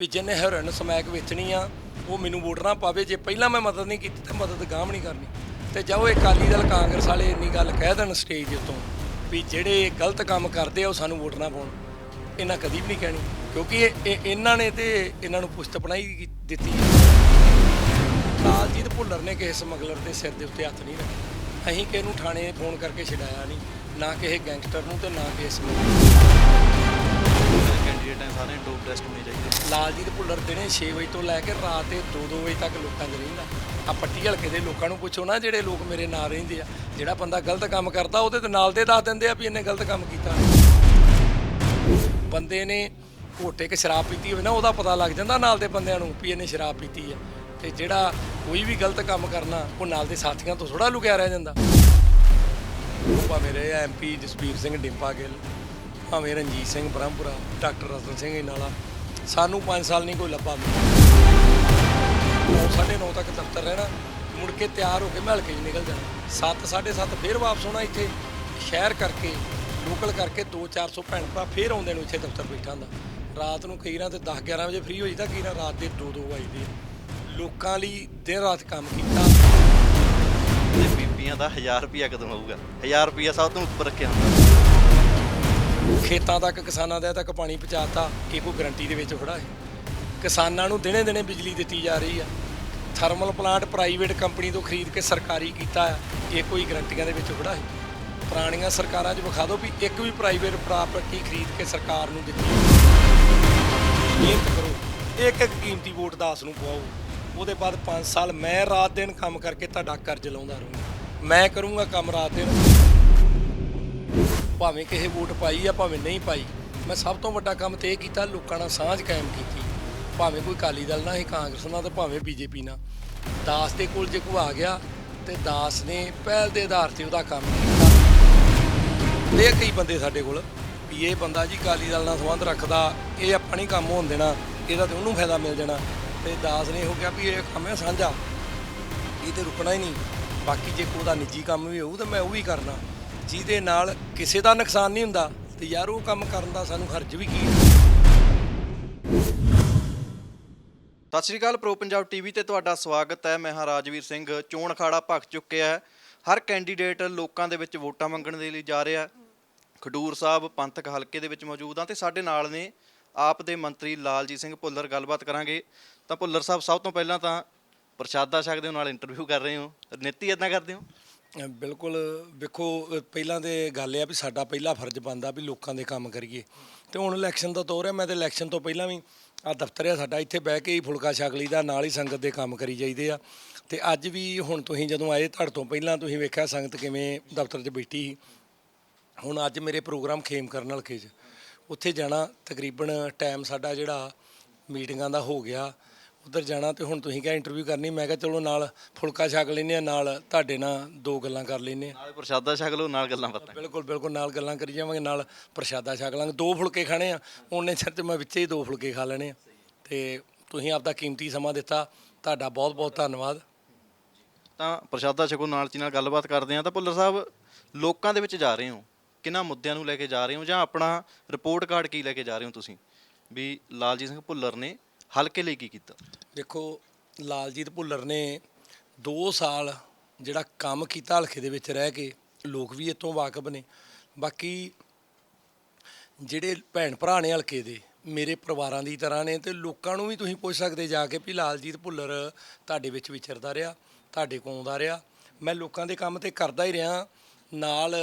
ਵੀ ਜਿਹਨੇ heroin smack ਵੇਚਣੀ ਆ, ਉਹ ਮੈਨੂੰ ਵੋਟ ਨਾ ਪਾਵੇ। ਜੇ ਪਹਿਲਾਂ ਮੈਂ ਮਦਦ ਨਹੀਂ ਕੀਤੀ, ਤਾਂ ਮਦਦ ਗਾਂਵ ਨਹੀਂ ਕਰਨੀ। ਤੇ ਜਾਓ, ਇਹ ਅਕਾਲੀ ਦਲ ਕਾਂਗਰਸ ਵਾਲੇ ਇੰਨੀ ਗੱਲ ਕਹਿ ਦੇਣ ਸਟੇਜ ਦੇ ਉੱਤੋਂ ਵੀ ਜਿਹੜੇ ਗਲਤ ਕੰਮ ਕਰਦੇ ਆ, ਉਹ ਸਾਨੂੰ ਵੋਟ ਨਾ ਪਾਉਣ। ਇਹਨਾਂ ਕਦੀ ਵੀ ਨਹੀਂ ਕਹਿਣੀ, ਕਿਉਂਕਿ ਇਹ- ਇਹਨਾਂ ਨੇ ਤੇ ਇਹਨਾਂ ਨੂੰ ਪੁਸ਼ਤ ਬਣਾਈ ਦਿੱਤੀ ਲਾਲਜੀਤ ਭੁੱਲਰ ਨੇ ਕਿਸੇ ਸਮਗਲਰ ਦੇ ਸਿਰ ਦੇ ਉੱਤੇ ਹੱਥ ਨਹੀਂ ਰੱਖਿਆ। ਅਸੀਂ ਕਿਸੇ ਨੂੰ ਥਾਣੇ ਫੋਨ ਕਰਕੇ ਛਡਾਇਆ ਨਹੀਂ, ਨਾ ਕਿਸੇ ਗੈਂਗਸਟਰ ਨੂੰ ਤੇ ਨਾ ਕਿਸੇ ਸਮਗਲਰ ਕੈਂਡੀਡੇਟ ਸਾਰੇ ਡੋਪ ਟੈਸਟ ਹੋਣੇ ਚਾਹੀਦੇ। ਲਾਲਜੀਤ ਭੁੱਲਰ ਦਿਨੇ 6 ਵਜੇ ਤੋਂ ਲੈ ਕੇ ਰਾਤ ਦੇ 2-2 ਵਜੇ ਤੱਕ ਲੋਕਾਂ 'ਚ ਰਹਿੰਦਾ। ਆ ਪੱਟੀ ਹਲਕੇ ਦੇ ਲੋਕਾਂ ਨੂੰ ਪੁੱਛੋ ਨਾ, ਜਿਹੜੇ ਲੋਕ ਮੇਰੇ ਨਾਲ ਰਹਿੰਦੇ ਆ, ਜਿਹੜਾ ਬੰਦਾ ਗਲਤ ਕੰਮ ਕਰਦਾ ਉਹਦੇ ਤੇ ਨਾਲ ਦੇ ਦੱਸ ਦਿੰਦੇ ਆ ਵੀ ਇਹਨੇ ਗਲਤ ਕੰਮ ਕੀਤਾ। ਬੰਦੇ ਨੇ ਘੋਟੇ ਕੇ ਸ਼ਰਾਬ ਪੀਤੀ ਹੋਵੇ ਨਾ, ਉਹਦਾ ਪਤਾ ਲੱਗ ਜਾਂਦਾ ਨਾਲ ਦੇ ਬੰਦਿਆਂ ਨੂੰ ਵੀ ਇਹਨੇ ਸ਼ਰਾਬ ਪੀਤੀ ਹੈ ਤੇ ਜਿਹੜਾ ਕੋਈ ਵੀ ਗਲਤ ਕੰਮ ਕਰਨਾ, ਉਹ ਨਾਲ ਦੇ ਸਾਥੀਆਂ ਤੋਂ ਥੋੜਾ ਲੁਕਿਆ ਰਹਿ ਜਾਂਦਾ। ਭਾਵੇਂ ਰਹੇ ਐਮਪੀ ਜਸਬੀਰ ਸਿੰਘ, ਡਿੰਪਾ ਗਿੱਲ। ਭਾਵੇਂ ਰਣਜੀਤ ਸਿੰਘ ਬ੍ਰਹਮਪੁਰਾ, ਡਾਕਟਰ ਰਤਨ ਸਿੰਘ ਇਨਾਲਾ ਸਾਨੂੰ 5 ਸਾਲ ਨਹੀਂ ਕੋਈ ਲੱਭਾ ਨੌ ਸਾਢੇ ਨੌ ਤੱਕ ਦਫ਼ਤਰ ਰਹਿਣਾ, ਮੁੜ ਕੇ ਤਿਆਰ ਹੋ ਕੇ ਮੈਂ ਹਲਕੇ 'ਚ ਨਿਕਲ ਜਾਣਾ। 7 7:30 ਫੇਰ ਵਾਪਸ ਹੋਣਾ ਇੱਥੇ, ਸ਼ਹਿਰ ਕਰਕੇ ਲੋਕਲ ਕਰਕੇ 2-400 ਭੈਣ ਭਰਾ ਫੇਰ ਆਉਂਦੇ ਨੂੰ ਇੱਥੇ ਦਫ਼ਤਰ ਬੈਠਾ ਹੁੰਦਾ ਰਾਤ ਨੂੰ ਕਈ ਰਾਂ ਤੇ 10-11 ਵਜੇ ਫ੍ਰੀ ਹੋ ਜਾਂਦਾ ਕਈ ਰਾਂ ਰਾਤ ਦੇ 2-2 ਵਜੇ ਲੋਕਾਂ ਲਈ ਦਿਨ ਰਾਤ ਕੰਮ ਕੀਤਾ। ਤੇ ਬੀਬੀਆਂ ਦਾ 1000 ਰੁਪਿਆ ਕਦੋਂ ਆਊਗਾ 1000 ਰੁਪਿਆ ਸਭ ਤੋਂ ਉੱਪਰ ਰੱਖਿਆ ਹੁੰਦਾ। ਖੇਤਾਂ ਤੱਕ, ਕਿਸਾਨਾਂ ਦੇ ਤੱਕ ਪਾਣੀ ਪਹੁੰਚਾਤਾ ਇਹ ਕੋਈ ਗਰੰਟੀ ਦੇ ਵਿੱਚ ਥੋੜਾ ਹੈ। ਕਿਸਾਨਾਂ ਨੂੰ ਦਿਨੇ ਦਿਨੇ ਬਿਜਲੀ ਦਿੱਤੀ ਜਾ ਰਹੀ ਆ। ਥਰਮਲ ਪਲਾਂਟ ਪ੍ਰਾਈਵੇਟ ਕੰਪਨੀ ਤੋਂ ਖਰੀਦ ਕੇ ਸਰਕਾਰੀ ਕੀਤਾ ਆ। ਇਹ ਕੋਈ ਗਰੰਟੀਆਂ ਦੇ ਵਿੱਚ ਥੋੜਾ ਹੈ। ਪੁਰਾਣੀਆਂ ਸਰਕਾਰਾਂ 'ਚ ਵਿਖਾ ਦਿਓ ਵੀ ਇੱਕ ਵੀ ਪ੍ਰਾਈਵੇਟ ਪ੍ਰਾਪਰਟੀ ਖਰੀਦ ਕੇ ਸਰਕਾਰ ਨੂੰ ਦਿੱਤੀ ਮਿਹਨਤ ਕਰੋ। ਇੱਕ ਇੱਕ ਕੀਮਤੀ ਵੋਟ ਦਾਸ ਨੂੰ ਪਵਾਓ। ਉਹਦੇ ਬਾਅਦ 5 ਸਾਲ ਮੈਂ ਰਾਤ ਦਿਨ ਕੰਮ ਕਰਕੇ ਤੁਹਾਡਾ ਕਰਜ਼ ਲਾਉਂਦਾ ਰਹੂੰਗਾ। ਮੈਂ ਕਰੂੰਗਾ ਕੰਮ ਰਾਤ ਦਿਨ। ਭਾਵੇਂ ਕਿਸੇ ਵੋਟ ਪਾਈ ਆ, ਭਾਵੇਂ ਨਹੀਂ ਪਾਈ, ਮੈਂ ਸਭ ਤੋਂ ਵੱਡਾ ਕੰਮ ਤੇ ਇਹ ਕੀਤਾ, ਲੋਕਾਂ ਨਾਲ ਸਾਂਝ ਕਾਇਮ ਕੀਤੀ। ਭਾਵੇਂ ਕੋਈ ਅਕਾਲੀ ਦਲ ਨਾਲ ਹੀ ਕਾਂਗਰਸ ਨਾਲ ਤੇ ਭਾਵੇਂ ਬੀਜੇਪੀ ਨਾਲ। ਦਾਸ ਦੇ ਕੋਲ ਜੇ ਕੋਈ ਆ ਗਿਆ ਤੇ ਦਾਸ ਨੇ ਪਹਿਲ ਦੇ ਆਧਾਰ ਤੇ ਉਹਦਾ ਕੰਮ ਕੀਤਾ। ਇਹ ਕਈ ਬੰਦੇ ਸਾਡੇ ਕੋਲ ਵੀ ਇਹ ਬੰਦਾ ਜੀ ਅਕਾਲੀ ਦਲ ਨਾਲ ਸੰਬੰਧ ਰੱਖਦਾ, ਇਹ ਆਪਾਂ ਨਹੀਂ ਕੰਮ ਹੋਣ ਦੇਣਾ, ਇਹਦਾ ਤੇ ਉਹਨੂੰ ਫਾਇਦਾ ਮਿਲ ਜਾਣਾ। ਤੇ ਦਾਸ ਨੇ ਇਹੋ ਕਿਹਾ ਵੀ ਇਹ ਕੰਮ ਹੈ ਸਾਂਝਾ। ਇਹ ਤੇ ਰੁਕਣਾ ਹੀ ਨਹੀਂ। ਬਾਕੀ ਜੇ ਕੋਈ ਉਹਦਾ ਨਿੱਜੀ ਕੰਮ ਵੀ ਹੋਊ, ਤਾਂ ਮੈਂ ਉਹ ਵੀ ਕਰਨਾ। ਜਿਹਦੇ ਨਾਲ ਕਿਸੇ ਦਾ ਨੁਕਸਾਨ ਨਹੀਂ ਹੁੰਦਾ ਤੇ ਯਾਰ ਉਹ ਕੰਮ ਕਰਨ ਦਾ ਸਾਨੂੰ ਹਰਜ ਵੀ ਕੀ ਹੈ ਸਤਿ ਸ਼੍ਰੀ ਅਕਾਲ, ਪ੍ਰੋ ਪੰਜਾਬ ਟੀਵੀ ਤੇ ਤੁਹਾਡਾ ਸਵਾਗਤ ਹੈ। ਮੈਂ ਹਾਂ ਰਾਜਵੀਰ ਸਿੰਘ, ਚੋਣ ਅਖਾੜਾ ਭਖ ਚੁੱਕਿਆ ਹੈ। ਹਰ ਕੈਂਡੀਡੇਟ ਲੋਕਾਂ ਦੇ ਵਿੱਚ ਵੋਟਾਂ ਮੰਗਣ ਦੇ ਲਈ ਜਾ ਰਿਹਾ ਖਡੂਰ ਸਾਹਿਬ ਪੰਥਕ ਹਲਕੇ ਦੇ ਵਿੱਚ ਮੌਜੂਦ ਹਾਂ ਤੇ ਸਾਡੇ ਨਾਲ ਨੇ ਆਪ ਦੇ ਮੰਤਰੀ ਲਾਲਜੀਤ ਸਿੰਘ ਭੁੱਲਰ। ਗੱਲਬਾਤ ਕਰਾਂਗੇ। ਤਾਂ ਭੁੱਲਰ ਸਾਹਿਬ, ਸਭ ਤੋਂ ਪਹਿਲਾਂ ਤਾਂ ਪ੍ਰਸ਼ਾਦਾ ਛਕਦੇ ਦੇ ਨਾਲ ਇੰਟਰਵਿਊ ਕਰ ਰਹੇ ਹੋ। ਨੀਤੀ ਇਦਾਂ ਕਰਦੇ ਹੋ? ਬਿਲਕੁਲ, ਵੇਖੋ, ਪਹਿਲਾਂ ਤੇ ਗੱਲ ਇਹ ਆ ਵੀ ਸਾਡਾ ਪਹਿਲਾ ਫਰਜ਼ ਬਣਦਾ ਵੀ ਲੋਕਾਂ ਦੇ ਕੰਮ ਕਰੀਏ। ਤੇ ਹੁਣ ਇਲੈਕਸ਼ਨ ਦਾ ਦੌਰ ਹੈ, ਮੈਂ ਤੇ ਇਲੈਕਸ਼ਨ ਤੋਂ ਪਹਿਲਾਂ ਵੀ ਆ ਦਫ਼ਤਰ ਹੈ ਸਾਡਾ, ਇੱਥੇ ਬਹਿ ਕੇ ਹੀ ਫੁਲਕਾ ਛਕ ਲਈਦਾ, ਨਾਲ ਹੀ ਸੰਗਤ ਦੇ ਕੰਮ ਕਰੀ ਜਾਈਦੇ ਆ। ਤੇ ਅੱਜ ਵੀ ਹੁਣ ਤੁਸੀਂ ਜਦੋਂ ਆਏ ਤੁਹਾਡੇ ਤੋਂ ਪਹਿਲਾਂ, ਤੁਸੀਂ ਵੇਖਿਆ ਸੰਗਤ ਕਿਵੇਂ ਦਫ਼ਤਰ 'ਚ ਬੈਠੀ ਸੀ। ਹੁਣ ਅੱਜ ਮੇਰੇ ਪ੍ਰੋਗਰਾਮ ਖੇਮ ਕਰਨ ਹਲਕੇ 'ਚ, ਉੱਥੇ ਜਾਣਾ ਤਕਰੀਬਨ ਟਾਈਮ ਸਾਡਾ ਜਿਹੜਾ ਮੀਟਿੰਗਾਂ ਦਾ ਹੋ ਗਿਆ। ਉਧਰ ਜਾਣਾ ਤੇ ਹੁਣ ਤੁਸੀਂ ਕਿਹਾ ਇੰਟਰਵਿਊ ਕਰਨੀ ਮੈਂ ਕਿਹਾ ਚਲੋ ਨਾਲ ਫੁਲਕਾ ਛਕ ਲੈਨੇ ਆ ਨਾਲ ਤੁਹਾਡੇ ਨਾਲ ਦੋ ਗੱਲਾਂ ਕਰ ਲੈਨੇ ਆ ਨਾਲ ਪ੍ਰਸ਼ਾਦਾ ਛਕ ਲਓ ਨਾਲ ਗੱਲਾਂ ਬਾਤਾਂ ਬਿਲਕੁਲ ਬਿਲਕੁਲ ਨਾਲ ਗੱਲਾਂ ਕਰੀ ਜਾਵਾਂਗੇ ਨਾਲ ਪ੍ਰਸ਼ਾਦਾ ਛਕ ਲਾਂਗੇ। ਦੋ ਫੁਲਕੇ ਖਾਣੇ ਆ ਉਹਨੇ ਚਿਰ ਤੇ ਮੈਂ ਵਿੱਚੇ ਹੀ ਦੋ ਫੁਲਕੇ ਖਾ ਲੈਣੇ ਆ। ਤੇ ਤੁਸੀਂ ਆਪਦਾ ਕੀਮਤੀ ਸਮਾਂ ਦਿੱਤਾ ਤੁਹਾਡਾ ਬਹੁਤ ਬਹੁਤ ਧੰਨਵਾਦ। ਤਾਂ ਪ੍ਰਸ਼ਾਦਾ ਛਕੋ ਨਾਲ ਚੀ ਨਾਲ ਗੱਲਬਾਤ ਕਰਦੇ ਹਾਂ। ਤਾਂ ਭੁੱਲਰ ਸਾਹਿਬ ਲੋਕਾਂ ਦੇ ਵਿੱਚ ਜਾ ਰਹੇ ਹੋ? ਕਿਹਨਾਂ ਮੁੱਦਿਆਂ ਨੂੰ ਲੈ ਕੇ ਜਾ ਰਹੇ ਹੋ? ਜਾਂ ਆਪਣਾ ਰਿਪੋਰਟ ਕਾਰਡ ਕੀ ਲੈ ਕੇ ਜਾ ਰਹੇ ਹੋ ਤੁਸੀਂ? ਵੀ ਲਾਲਜੀਤ ਸਿੰਘ ਭੁੱਲਰ ਨੇ ਹਲਕੇ ਲਈ ਕੀ ਕੀਤਾ? ਦੇਖੋ, ਲਾਲਜੀਤ ਭੁੱਲਰ ਨੇ 2 ਸਾਲ ਜਿਹੜਾ ਕੰਮ ਕੀਤਾ ਹਲਕੇ ਦੇ ਵਿੱਚ ਰਹਿ ਕੇ, ਲੋਕ ਵੀ ਇਤੋਂ ਵਾਕਿਫ ਨੇ। ਬਾਕੀ ਜਿਹੜੇ ਭੈਣ ਭਰਾ ਨੇ ਹਲਕੇ ਦੇ, ਮੇਰੇ ਪਰਿਵਾਰਾਂ ਦੀ ਤਰ੍ਹਾਂ ਨੇ ਤੇ ਲੋਕਾਂ ਨੂੰ ਵੀ ਤੁਸੀਂ ਪੁੱਛ ਸਕਦੇ ਜਾ ਕੇ ਵੀ ਲਾਲਜੀਤ ਭੁੱਲਰ ਤੁਹਾਡੇ ਵਿੱਚ ਵਿਚਰਦਾ ਰਿਹਾ, ਤੁਹਾਡੇ ਕੋਲ ਆਉਂਦਾ ਰਿਹਾ। ਮੈਂ ਲੋਕਾਂ ਦੇ ਕੰਮ ਤੇ ਕਰਦਾ ਹੀ ਰਿਹਾ। ਨਾਲ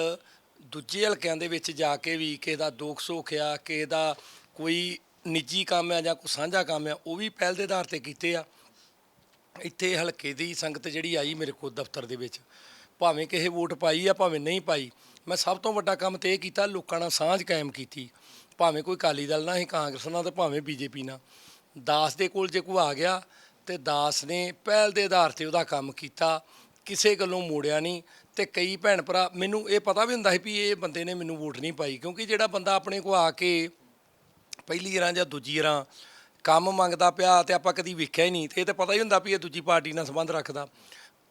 ਦੂਜੇ ਹਲਕਿਆਂ ਦੇ ਵਿੱਚ ਜਾ ਕੇ ਵੀ ਕਿਸੇ ਦਾ ਦੁੱਖ ਸੁੱਖ ਆ, ਕਿਸੇ ਦਾ ਕੋਈ ਨਿੱਜੀ ਕੰਮ ਆ ਜਾਂ ਕੋਈ ਸਾਂਝਾ ਕੰਮ ਆ, ਉਹ ਵੀ ਪਹਿਲ ਦੇ ਆਧਾਰ ਤੇ ਕੀਤੇ ਆ। ਇੱਥੇ ਹਲਕੇ ਦੀ ਸੰਗਤ ਜਿਹੜੀ ਆਈ ਮੇਰੇ ਕੋਲ ਦਫ਼ਤਰ ਦੇ ਵਿੱਚ, ਭਾਵੇਂ ਕਿਸੇ ਵੋਟ ਪਾਈ ਆ, ਭਾਵੇਂ ਨਹੀਂ ਪਾਈ, ਮੈਂ ਸਭ ਤੋਂ ਵੱਡਾ ਕੰਮ ਤੇ ਇਹ ਕੀਤਾ, ਲੋਕਾਂ ਨਾਲ ਸਾਂਝ ਕਾਇਮ ਕੀਤੀ। ਭਾਵੇਂ ਕੋਈ ਅਕਾਲੀ ਦਲ ਨਾਲ ਹੀ, ਕਾਂਗਰਸ ਨਾਲ ਤੇ ਭਾਵੇਂ ਬੀਜੇਪੀ ਨਾਲ। ਦਾਸ ਦੇ ਕੋਲ ਜੇ ਕੋਈ ਆ ਗਿਆ, ਤੇ ਦਾਸ ਨੇ ਪਹਿਲ ਦੇ ਆਧਾਰ ਤੇ ਉਹਦਾ ਕੰਮ ਕੀਤਾ, ਕਿਸੇ ਗੱਲੋਂ ਮੋੜਿਆ ਨਹੀਂ, ਤੇ ਕਈ ਭੈਣ ਭਰਾ, ਮੈਨੂੰ ਇਹ ਪਤਾ ਵੀ ਹੁੰਦਾ ਸੀ ਵੀ ਇਹ ਬੰਦੇ ਨੇ ਮੈਨੂੰ ਵੋਟ ਨਹੀਂ ਪਾਈ, ਕਿਉਂਕਿ ਜਿਹੜਾ ਬੰਦਾ ਆਪਣੇ ਕੋਲ ਆ ਕੇ ਪਹਿਲੀ ਰਾਂ ਜਾਂ ਦੂਜੀ ਰਾਂ, ਕੰਮ ਮੰਗਦਾ ਪਿਆ ਤੇ ਆਪਾਂ ਕਦੀ ਵੇਖਿਆ ਹੀ ਨਹੀਂ, ਤੇ ਇਹ ਤਾਂ ਪਤਾ ਹੀ ਹੁੰਦਾ ਵੀ ਇਹ ਦੂਜੀ ਪਾਰਟੀ ਨਾਲ ਸੰਬੰਧ ਰੱਖਦਾ।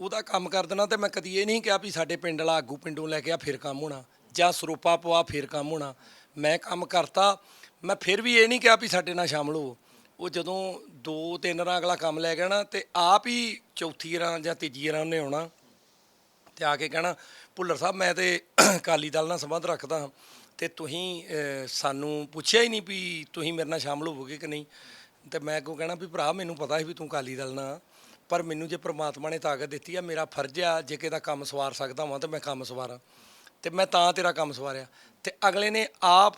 ਉਹਦਾ ਕੰਮ ਕਰ ਦੇਣਾ ਤੇ ਮੈਂ ਕਦੀ ਇਹ ਨਹੀਂ ਕਿਹਾ ਵੀ ਸਾਡੇ ਪਿੰਡ ਵਾਲਾ ਆਗੂ ਪਿੰਡੋਂ ਲੈ ਕੇ ਆ, ਫਿਰ ਕੰਮ ਹੋਣਾ, ਜਾਂ ਸਰੋਪਾ ਪਵਾ, ਫਿਰ ਕੰਮ ਹੋਣਾ। ਮੈਂ ਕੰਮ ਕਰਤਾ, ਮੈਂ ਫਿਰ ਵੀ ਇਹ ਨਹੀਂ ਕਿਹਾ ਵੀ ਸਾਡੇ ਨਾਲ ਸ਼ਾਮਲ ਹੋ ਉਹ ਜਦੋਂ ਦੋ ਤਿੰਨ ਰਾਂ ਅਗਲਾ ਕੰਮ ਲੈ ਗਿਆ ਨਾ, ਤੇ ਆਪ ਹੀ ਚੌਥੀ ਰਾਂ ਜਾਂ ਤੀਜੀ ਰਾਂ ਉਹਨੇ ਆਉਣਾ, ਤੇ ਆ ਕੇ ਕਹਿਣਾ, ਭੁੱਲਰ ਸਾਹਿਬ, ਮੈਂ ਤੇ ਅਕਾਲੀ ਦਲ ਨਾਲ ਸੰਬੰਧ ਰੱਖਦਾ ਹਾਂ। ਤੇ ਤੁਸੀਂ ਅਹ, ਸਾਨੂੰ ਪੁੱਛਿਆ ਹੀ ਨਹੀਂ ਵੀ ਤੁਸੀਂ ਮੇਰੇ ਨਾਲ ਸ਼ਾਮਲ ਹੋਵੋਗੇ ਕਿ ਨਹੀਂ। ਤੇ ਮੈਂ ਕੋ ਕਹਿਣਾ ਵੀ ਭਰਾ ਮੈਨੂੰ ਪਤਾ ਸੀ ਵੀ ਤੂੰ ਅਕਾਲੀ ਦਲ ਨਾਲ ਆ, ਪਰ ਮੈਨੂੰ ਜੇ ਪ੍ਰਮਾਤਮਾ ਨੇ ਤਾਕਤ ਦਿੱਤੀ ਆ ਮੇਰਾ ਫਰਜ਼ ਆ ਜੇ ਕਿਹਦਾ ਕੰਮ ਸਵਾਰ ਸਕਦਾ ਵਾਂ ਤਾਂ ਮੈਂ ਕੰਮ ਸਵਾਰਾਂ। ਤੇ ਮੈਂ ਤਾਂ ਤੇਰਾ ਕੰਮ ਸਵਾਰਿਆ। ਤੇ ਅਗਲੇ ਨੇ ਆਪ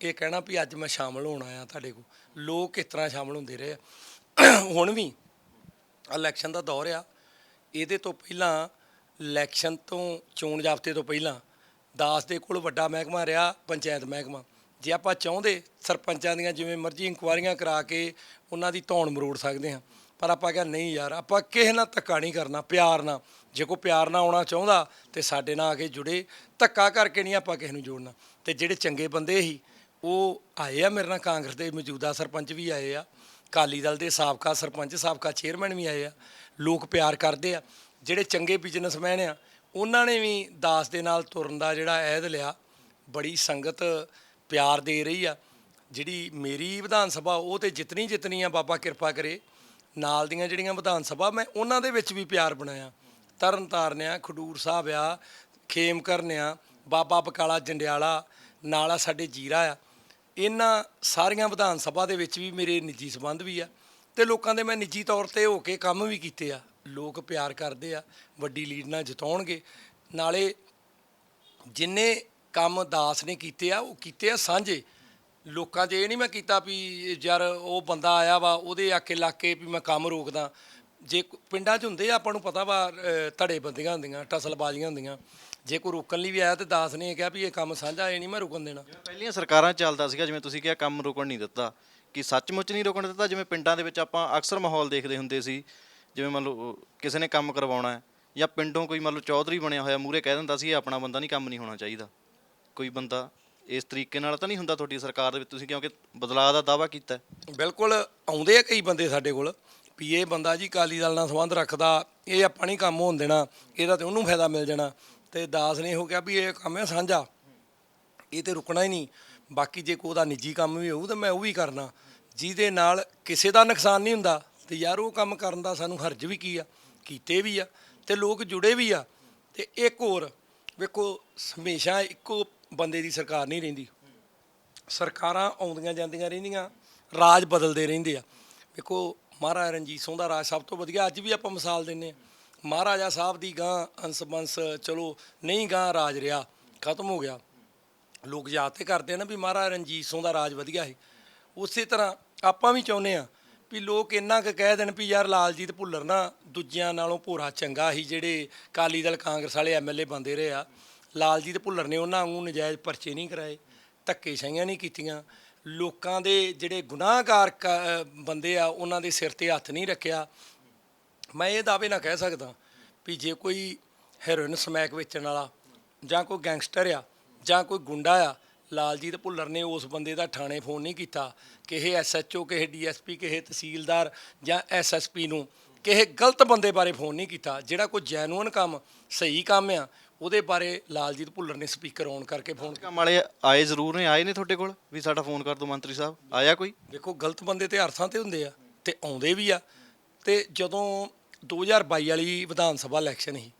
ਇਹ ਕਹਿਣਾ ਵੀ ਅੱਜ ਮੈਂ ਸ਼ਾਮਲ ਹੋਣਾ ਆ ਤੁਹਾਡੇ ਕੋਲ। ਲੋਕ ਕਿਸ ਤਰ੍ਹਾਂ ਸ਼ਾਮਲ ਹੁੰਦੇ ਰਹੇ ਆ। ਹੁਣ ਵੀ ਇਲੈਕਸ਼ਨ ਦਾ ਦੌਰ ਆ। ਇਹਦੇ ਤੋਂ ਪਹਿਲਾਂ ਇਲੈਕਸ਼ਨ ਤੋਂ ਚੋਣ ਜਾਬਤੇ ਤੋਂ ਪਹਿਲਾਂ ਦਾਸ ਦੇ ਕੋਲ ਵੱਡਾ ਮਹਿਕਮਾ ਰਿਹਾ, ਪੰਚਾਇਤ ਮਹਿਕਮਾ। ਜੇ ਆਪਾਂ ਚਾਹੁੰਦੇ ਸਰਪੰਚਾਂ ਦੀਆਂ ਜਿਵੇਂ ਮਰਜ਼ੀ ਇਨਕੁਆਇਰੀਆਂ ਕਰਾ ਕੇ ਉਹਨਾਂ ਦੀ ਧੌਣ ਮਰੋੜ ਸਕਦੇ ਹਾਂ, ਪਰ ਆਪਾਂ ਕਿਹਾ ਨਹੀਂ ਯਾਰ, ਆਪਾਂ ਕਿਸੇ ਨਾਲ ਧੱਕਾ ਨਹੀਂ ਕਰਨਾ, ਪਿਆਰ ਨਾਲ। ਜੇ ਕੋਈ ਪਿਆਰ ਨਾਲ ਆਉਣਾ ਚਾਹੁੰਦਾ ਤੇ ਸਾਡੇ ਨਾਲ ਆ ਕੇ ਜੁੜੇ, ਧੱਕਾ ਕਰਕੇ ਨਹੀਂ ਆਪਾਂ ਕਿਸੇ ਨੂੰ ਜੋੜਨਾ। ਤੇ ਜਿਹੜੇ ਚੰਗੇ ਬੰਦੇ ਸੀ, ਉਹ ਆਏ ਆ ਮੇਰੇ ਨਾਲ, ਕਾਂਗਰਸ ਦੇ ਮੌਜੂਦਾ ਸਰਪੰਚ ਵੀ ਆਏ ਆ, ਅਕਾਲੀ ਦਲ ਦੇ ਸਾਬਕਾ ਸਰਪੰਚ, ਸਾਬਕਾ ਚੇਅਰਮੈਨ ਵੀ ਆਏ ਆ। ਲੋਕ ਪਿਆਰ ਕਰਦੇ ਆ। ਜਿਹੜੇ ਚੰਗੇ ਬਿਜ਼ਨਸਮੈਨ ਆ ਉਹਨਾਂ ਨੇ ਵੀ ਦਾਸ ਦੇ ਨਾਲ ਤੁਰਨ ਦਾ ਜਿਹੜਾ ਅਹਿਦ ਲਿਆ, ਬੜੀ ਸੰਗਤ ਪਿਆਰ ਦੇ ਰਹੀ ਆ। ਜਿਹੜੀ ਮੇਰੀ ਵਿਧਾਨ ਸਭਾ, ਉਹ ਤੇ ਜਿਤਨੀ ਜਿਤਨੀ ਆ ਬਾਬਾ ਕਿਰਪਾ ਕਰੇ, ਨਾਲ ਦੀਆਂ ਜਿਹੜੀਆਂ ਵਿਧਾਨ ਸਭਾ, ਮੈਂ ਉਹਨਾਂ ਦੇ ਵਿੱਚ ਵੀ ਪਿਆਰ ਬਣਾਇਆ। ਤਰਨ ਤਾਰਨਿਆ, ਖਡੂਰ ਸਾਹਿਬ ਆ ਖੇਮ ਕਰਨਿਆ ਬਾਬਾ ਬਕਾਲਾ ਜੰਡਿਆਲਾ, ਨਾਲ ਆ ਸਾਡੇ ਜੀਰਾ ਆ। ਇਹਨਾਂ ਸਾਰੀਆਂ ਵਿਧਾਨ ਸਭਾ ਦੇ ਵਿੱਚ ਵੀ ਮੇਰੇ ਨਿੱਜੀ ਸੰਬੰਧ ਵੀ ਆ ਤੇ ਲੋਕਾਂ ਦੇ ਮੈਂ ਨਿੱਜੀ ਤੌਰ ਤੇ ਹੋ ਕੇ ਕੰਮ ਵੀ ਕੀਤੇ ਆ। ਲੋਕ ਪਿਆਰ ਕਰਦੇ ਆ, ਵੱਡੀ ਲੀਡ ਨਾਲ ਜਿਤਾਉਣਗੇ। ਨਾਲੇ ਜਿੰਨੇ ਕੰਮ ਦਾਸ ਨੇ ਕੀਤੇ ਆ, ਉਹ ਕੀਤੇ ਆ ਸਾਂਝੇ। ਲੋਕਾਂ 'ਚ ਇਹ ਨਹੀਂ ਮੈਂ ਕੀਤਾ ਵੀ ਯਾਰ ਉਹ ਬੰਦਾ ਆਇਆ ਵਾ, ਉਹਦੇ ਆਕੇ ਲੱਗ ਕੇ ਵੀ ਮੈਂ ਕੰਮ ਰੋਕਦਾ। ਜੇ ਪਿੰਡਾਂ 'ਚ ਹੁੰਦੇ ਆ, ਆਪਾਂ ਨੂੰ ਪਤਾ ਵਾ ਧੜੇ ਬੰਦੀਆਂ ਹੁੰਦੀਆਂ, ਟਸਲਬਾਜ਼ੀਆਂ ਹੁੰਦੀਆਂ। ਜੇ ਕੋਈ ਰੋਕਣ ਲਈ ਵੀ ਆਇਆ ਤੇ ਦਾਸ ਨੇ ਕਿਹਾ ਵੀ ਇਹ ਕੰਮ ਸਾਂਝਾ, ਇਹ ਨਹੀਂ ਮੈਂ ਰੁਕਣ ਦੇਣਾ। ਪਹਿਲੀਆਂ ਸਰਕਾਰਾਂ ਚੱਲਦਾ ਸੀਗਾ, ਜਿਵੇਂ ਤੁਸੀਂ ਕਿਹਾ ਕੰਮ ਰੁਕਣ ਨਹੀਂ ਦਿੱਤਾ, ਕਿ ਸੱਚਮੁੱਚ ਨਹੀਂ ਰੁਕਣ ਦਿੱਤਾ, ਜਿਵੇਂ ਪਿੰਡਾਂ ਦੇ ਵਿੱਚ ਆਪਾਂ ਅਕਸਰ ਮਾਹੌਲ ਦੇਖਦੇ ਹੁੰਦੇ ਸੀ। ਜਿਵੇਂ ਮੰਨ ਲਓ ਕਿਸੇ ਨੇ ਕੰਮ ਕਰਵਾਉਣਾ ਹੈ ਜਾਂ ਪਿੰਡੋਂ ਕੋਈ ਮੰਨ ਲਓ ਚੌਧਰੀ ਬਣਿਆ ਹੋਇਆ ਮੂਰੇ ਕਹਿ ਦਿੰਦਾ ਸੀ, ਇਹ ਆਪਣਾ ਬੰਦਾ ਨਹੀਂ, ਕੰਮ ਨਹੀਂ ਹੋਣਾ ਚਾਹੀਦਾ। ਕੋਈ ਬੰਦਾ ਇਸ ਤਰੀਕੇ ਨਾਲ ਤਾਂ ਨਹੀਂ ਹੁੰਦਾ ਤੁਹਾਡੀ ਸਰਕਾਰ ਦੇ ਵਿੱਚ ਤੁਸੀਂ, ਕਿਉਂਕਿ ਬਦਲਾਅ ਦਾ ਦਾਵਾ ਕੀਤਾ ਬਿਲਕੁਲ ਆਉਂਦੇ ਆ ਕਈ ਬੰਦੇ ਸਾਡੇ ਕੋਲ ਵੀ ਇਹ ਬੰਦਾ ਜੀ ਕਾਲੀ ਦਲ ਨਾਲ ਸੰਬੰਧ ਰੱਖਦਾ, ਇਹ ਆਪਾਂ ਨਹੀਂ ਕੰਮ ਹੋਣ ਦੇਣਾ, ਇਹਦਾ ਤੇ ਉਹਨੂੰ ਫਾਇਦਾ ਮਿਲ ਜਾਣਾ। ਤੇ ਦਾਸ ਨੇ ਇਹੋ ਕਿਹਾ ਵੀ ਇਹ ਕੰਮ ਹੈ ਸਾਂਝਾ, ਇਹ ਤੇ ਰੁਕਣਾ ਹੀ ਨਹੀਂ। ਬਾਕੀ ਜੇ ਕੋਈ ਉਹਦਾ ਨਿੱਜੀ ਕੰਮ ਵੀ ਹੋਊ, ਤਾਂ ਮੈਂ ਉਹ ਵੀ ਕਰਨਾ। ਜਿਹਦੇ ਨਾਲ ਕਿਸੇ ਦਾ ਨੁਕਸਾਨ ਨਹੀਂ ਹੁੰਦਾ ਤੇ ਯਾਰ ਉਹ ਕੰਮ ਕਰਨ ਦਾ ਸਾਨੂੰ ਹਰਜ ਵੀ ਕੀ ਆ, ਕੀਤੇ ਵੀ ਆ, ਤੇ ਲੋਕ ਜੁੜੇ ਵੀ ਆ। ਤੇ ਇੱਕ ਹੋਰ, ਵੇਖੋ, ਹਮੇਸ਼ਾ ਇੱਕੋ ਬੰਦੇ ਦੀ ਸਰਕਾਰ ਨਹੀਂ ਰਹਿੰਦੀ। ਸਰਕਾਰਾਂ ਆਉਂਦੀਆਂ ਜਾਂਦੀਆਂ ਰਹਿੰਦੀਆਂ, ਰਾਜ ਬਦਲਦੇ ਰਹਿੰਦੇ ਆ। ਵੇਖੋ, ਮਹਾਰਾਜਾ ਰਣਜੀਤ ਸਿੰਘ ਦਾ ਰਾਜ ਸਭ ਤੋਂ ਵਧੀਆ, ਅੱਜ ਵੀ ਆਪਾਂ ਮਿਸਾਲ ਦਿੰਨੇ ਆ। ਮਹਾਰਾਜਾ ਸਾਹਿਬ ਦੀ ਗਾਂ ਅੰਸ ਬੰਸ, ਚਲੋ, ਨਹੀਂ ਗਾਂ ਰਾਜ ਰਿਹਾ, ਖਤਮ ਹੋ ਗਿਆ। ਲੋਕ ਯਾਦ ਤੇ ਕਰਦੇ ਆ ਨਾ ਵੀ ਮਹਾਰਾਜਾ ਰਣਜੀਤ ਸਿੰਘ ਦਾ ਰਾਜ ਵਧੀਆ ਸੀ। ਉਸੇ ਤਰ੍ਹਾਂ ਆਪਾਂ ਵੀ ਚਾਹੁੰਦੇ ਆ ਵੀ ਲੋਕ ਇੰਨਾ ਕੁ ਕਹਿ ਦੇਣ ਵੀ ਯਾਰ ਲਾਲਜੀਤ ਭੁੱਲਰ ਨਾ ਦੂਜਿਆਂ ਨਾਲੋਂ ਭੋਰਾ ਚੰਗਾ ਸੀ, ਜਿਹੜੇ ਕਾਲੀ ਦਲ, ਕਾਂਗਰਸ ਵਾਲੇ ਐਮਐਲਏ ਬੰਦੇ ਰਹੇ ਆ। ਲਾਲਜੀਤ ਭੁੱਲਰ ਨੇ ਉਹਨਾਂ ਵਾਂਗੂ ਨਜਾਇਜ਼ ਪਰਚੇ ਨਹੀਂ ਕਰਾਏ, ਧੱਕੇ ਸ਼ਾਈਆਂ ਨਹੀਂ ਕੀਤੀਆਂ। ਲੋਕਾਂ ਦੇ ਜਿਹੜੇ ਗੁਨਾਹਗਾਰ ਕ- ਬੰਦੇ ਆ, ਉਹਨਾਂ ਦੇ ਸਿਰ ਤੇ ਹੱਥ ਨਹੀਂ ਰੱਖਿਆ। ਮੈਂ ਇਹ ਦਾਅਵੇ ਨਾ ਕਹਿ ਸਕਦਾ ਵੀ ਜੇ ਕੋਈ ਹੈਰੋਇਨ ਸਮੈਕ ਵੇਚਣ ਵਾਲਾ ਜਾਂ ਕੋਈ ਗੈਂਗਸਟਰ ਆ ਜਾਂ ਕੋਈ ਗੁੰਡਾ ਆ ਲਾਲਜੀਤ ਭੁੱਲਰ ਨੇ ਉਸ ਬੰਦੇ ਦਾ ਥਾਣੇ ਫੋਨ ਨਹੀਂ ਕੀਤਾ। ਕਿਸੇ ਐਸਐਚਓ ਕਿਸੇ ਡੀਐਸਪੀ ਕਿਸੇ ਤਹਿਸੀਲਦਾਰ ਜਾਂ ਐਸਐਸਪੀ ਨੂੰ ਕਿਸੇ ਗਲਤ ਬੰਦੇ ਬਾਰੇ ਫੋਨ ਨਹੀਂ ਕੀਤਾ। ਜਿਹੜਾ ਕੋਈ ਜੈਨੂਅਨ ਕੰਮ ਸਹੀ ਕੰਮ ਆ ਉਹਦੇ ਬਾਰੇ ਲਾਲਜੀਤ ਭੁੱਲਰ ਨੇ ਸਪੀਕਰ ਔਨ ਕਰਕੇ ਫੋਨ ਕੰਮ ਵਾਲੇ ਆਏ ਜ਼ਰੂਰ ਨੇ ਆਏ ਨੇ ਤੁਹਾਡੇ ਕੋਲ? ਵੀ ਸਾਡਾ ਫੋਨ ਕਰ ਦਿਓ ਮੰਤਰੀ ਸਾਹਿਬ। ਆਇਆ ਕੋਈ? ਦੇਖੋ ਗਲਤ ਬੰਦੇ ਤੇ ਹਰ ਥਾਂ ਤੇ ਹੁੰਦੇ ਆ ਤੇ ਆਉਂਦੇ ਵੀ ਆ। ਤੇ ਜਦੋਂ 2022 ਵਾਲੀ ਵਿਧਾਨ ਸਭਾ ਇਲੈਕਸ਼ਨ ਸੀ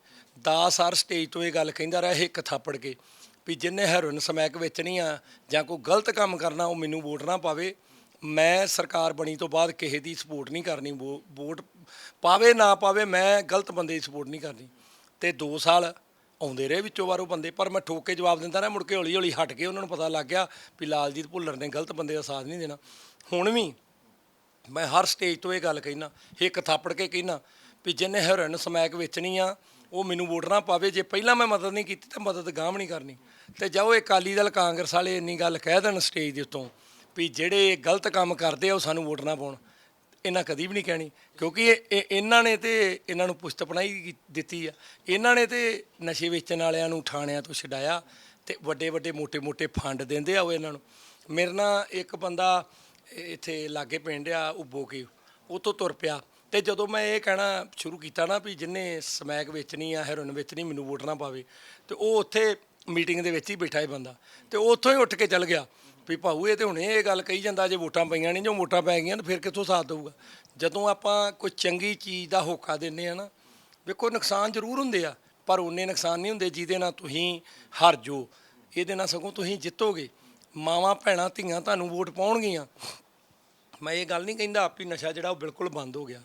10 ਸਾਰ ਸਟੇਜ ਤੋਂ ਇਹ ਗੱਲ ਕਹਿੰਦਾ ਰਿਹਾ ਇੱਕ ਥਾਪੜ ਕੇ। ਵੀ ਜਿੰਨੇ ਹੈਰੋਇਨ ਸਮੈਕ ਵੇਚਣੀ ਆ ਜਾਂ ਕੋਈ ਗਲਤ ਕੰਮ ਕਰਨਾ, ਉਹ ਮੈਨੂੰ ਵੋਟ ਨਾ ਪਾਵੇ। ਮੈਂ ਸਰਕਾਰ ਬਣੀ ਤੋਂ ਬਾਅਦ ਕਿਸੇ ਦੀ ਸਪੋਰਟ ਨਹੀਂ ਕਰਨੀ, ਵੋ- ਵੋਟ ਪਾਵੇ ਨਾ ਪਾਵੇ, ਮੈਂ ਗਲਤ ਬੰਦੇ ਦੀ ਸਪੋਰਟ ਨਹੀਂ ਕਰਨੀ। ਤੇ 2 ਸਾਲ ਆਉਂਦੇ ਰਹੇ ਵਿੱਚੋਂ ਵਾਰੋ ਬੰਦੇ, ਪਰ ਮੈਂ ਠੋਕ ਕੇ ਜਵਾਬ ਦਿੰਦਾ ਰਿਹਾ, ਮੁੜ ਕੇ ਹੌਲੀ ਹੌਲੀ ਹਟ ਕੇ ਉਹਨਾਂ ਨੂੰ ਪਤਾ ਲੱਗ ਗਿਆ ਵੀ ਲਾਲਜੀਤ ਭੁੱਲਰ ਨੇ ਗਲਤ ਬੰਦੇ ਦਾ ਸਾਥ ਨਹੀਂ ਦੇਣਾ। ਹੁਣ ਵੀ ਮੈਂ ਹਰ ਸਟੇਜ ਤੋਂ ਇਹ ਗੱਲ ਕਹਿਣਾ ਇੱਕ ਥਾਪੜ ਕੇ ਕਹਿਣਾ ਵੀ ਜਿਹਨੇ ਹੈਰੋਇਨ ਸਮੈਕ ਵੇਚਣੀ ਆ ਉਹ ਮੈਨੂੰ ਵੋਟ ਨਾ ਪਾਵੇ, ਜੇ ਪਹਿਲਾਂ ਮੈਂ ਮਦਦ ਨਹੀਂ ਕੀਤੀ ਤਾਂ ਮਦਦ ਗਾਂਵ ਨਹੀਂ ਕਰਨੀ। ਤੇ ਜਾਓ, ਇਹ ਅਕਾਲੀ ਦਲ, ਕਾਂਗਰਸ ਵਾਲੇ ਇੰਨੀ ਗੱਲ ਕਹਿ ਦੇਣ ਸਟੇਜ ਦੇ ਉੱਤੋਂ ਵੀ ਜਿਹੜੇ ਗਲਤ ਕੰਮ ਕਰਦੇ ਆ, ਉਹ ਸਾਨੂੰ ਵੋਟ ਨਾ ਪਾਉਣ। ਇਹਨਾਂ ਕਦੀ ਵੀ ਨਹੀਂ ਕਹਿਣੀ, ਕਿਉਂਕਿ ਇਹ ਇਹਨਾਂ ਨੇ ਤੇ ਇਹਨਾਂ ਨੂੰ ਪੁਸਤ ਪਣਾਈ ਦਿੱਤੀ ਆ। ਇਹਨਾਂ ਨੇ ਤੇ ਨਸ਼ੇ ਵੇਚਣ ਵਾਲਿਆਂ ਨੂੰ ਠਾਣਿਆਂ ਤੋਂ ਛਡਾਇਆ ਤੇ ਵੱਡੇ ਵੱਡੇ ਮੋٹے ਮੋٹے ਫੰਡ ਦਿੰਦੇ ਆ ਉਹ ਇਹਨਾਂ ਨੂੰ। ਮੇਰੇ ਨਾਲ ਇੱਕ ਬੰਦਾ ਇੱਥੇ ਲਾਗੇ ਪਿੰਡ ਆ ਉਬੋ ਕੇ ਉਤੋਂ ਤੁਰ ਪਿਆ। ਤੇ ਜਦੋਂ ਮੈਂ ਇਹ ਕਹਿਣਾ ਸ਼ੁਰੂ ਕੀਤਾ ਨਾ ਵੀ ਜਿੰਨੇ ਸਮੈਕ ਵੇਚਣੀ ਆ, ਹੈਰੋਇਨ ਵੇਚਣੀ, ਮੈਨੂੰ ਵੋਟ ਨਾ ਪਾਵੇ, ਤੇ ਉਹ ਉੱਥੇ ਮੀਟਿੰਗ ਦੇ ਵਿੱਚ ਹੀ ਬੈਠਾ ਇਹ ਬੰਦਾ। ਤੇ ਉਹ ਉੱਥੋਂ ਹੀ ਉੱਠ ਕੇ ਚੱਲ ਗਿਆ ਵੀ ਭਾਊ, ਇਹ ਤੇ ਹੁਣੇ ਇਹ ਗੱਲ ਕਹੀ ਜਾਂਦਾ, ਜੇ ਵੋਟਾਂ ਪਈਆਂ ਨਹੀਂ, ਜੋ ਵੋਟਾਂ ਪੈ ਗਈਆਂ ਤਾਂ ਫਿਰ ਕਿੱਥੋਂ ਸਾਥ ਦਊਗਾ? ਜਦੋਂ ਆਪਾਂ ਕੋਈ ਚੰਗੀ ਚੀਜ਼ ਦਾ ਹੋਕਾ ਦਿੰਨੇ ਆ ਨਾ, ਵੇਖੋ ਨੁਕਸਾਨ ਜ਼ਰੂਰ ਹੁੰਦੇ ਆ, ਪਰ ਉਹਨੇ ਨੁਕਸਾਨ ਨਹੀਂ ਹੁੰਦੇ ਜਿਹਦੇ ਨਾਲ ਤੁਸੀਂ ਹਾਰ ਜੋ ਇਹਦੇ ਨਾਲ ਸਗੋਂ ਤੁਸੀਂ ਜਿੱਤੋਗੇ। ਮਾਵਾਂ, ਭੈਣਾਂ, ਧੀਆਂ ਤੁਹਾਨੂੰ ਵੋਟ ਪਾਉਣਗੀਆਂ। ਮੈਂ ਇਹ ਗੱਲ ਨਹੀਂ ਕਹਿੰਦਾ ਆਪੀ ਨਸ਼ਾ ਜਿਹੜਾ ਉਹ ਬਿਲਕੁਲ ਬੰਦ ਹੋ ਗਿਆ।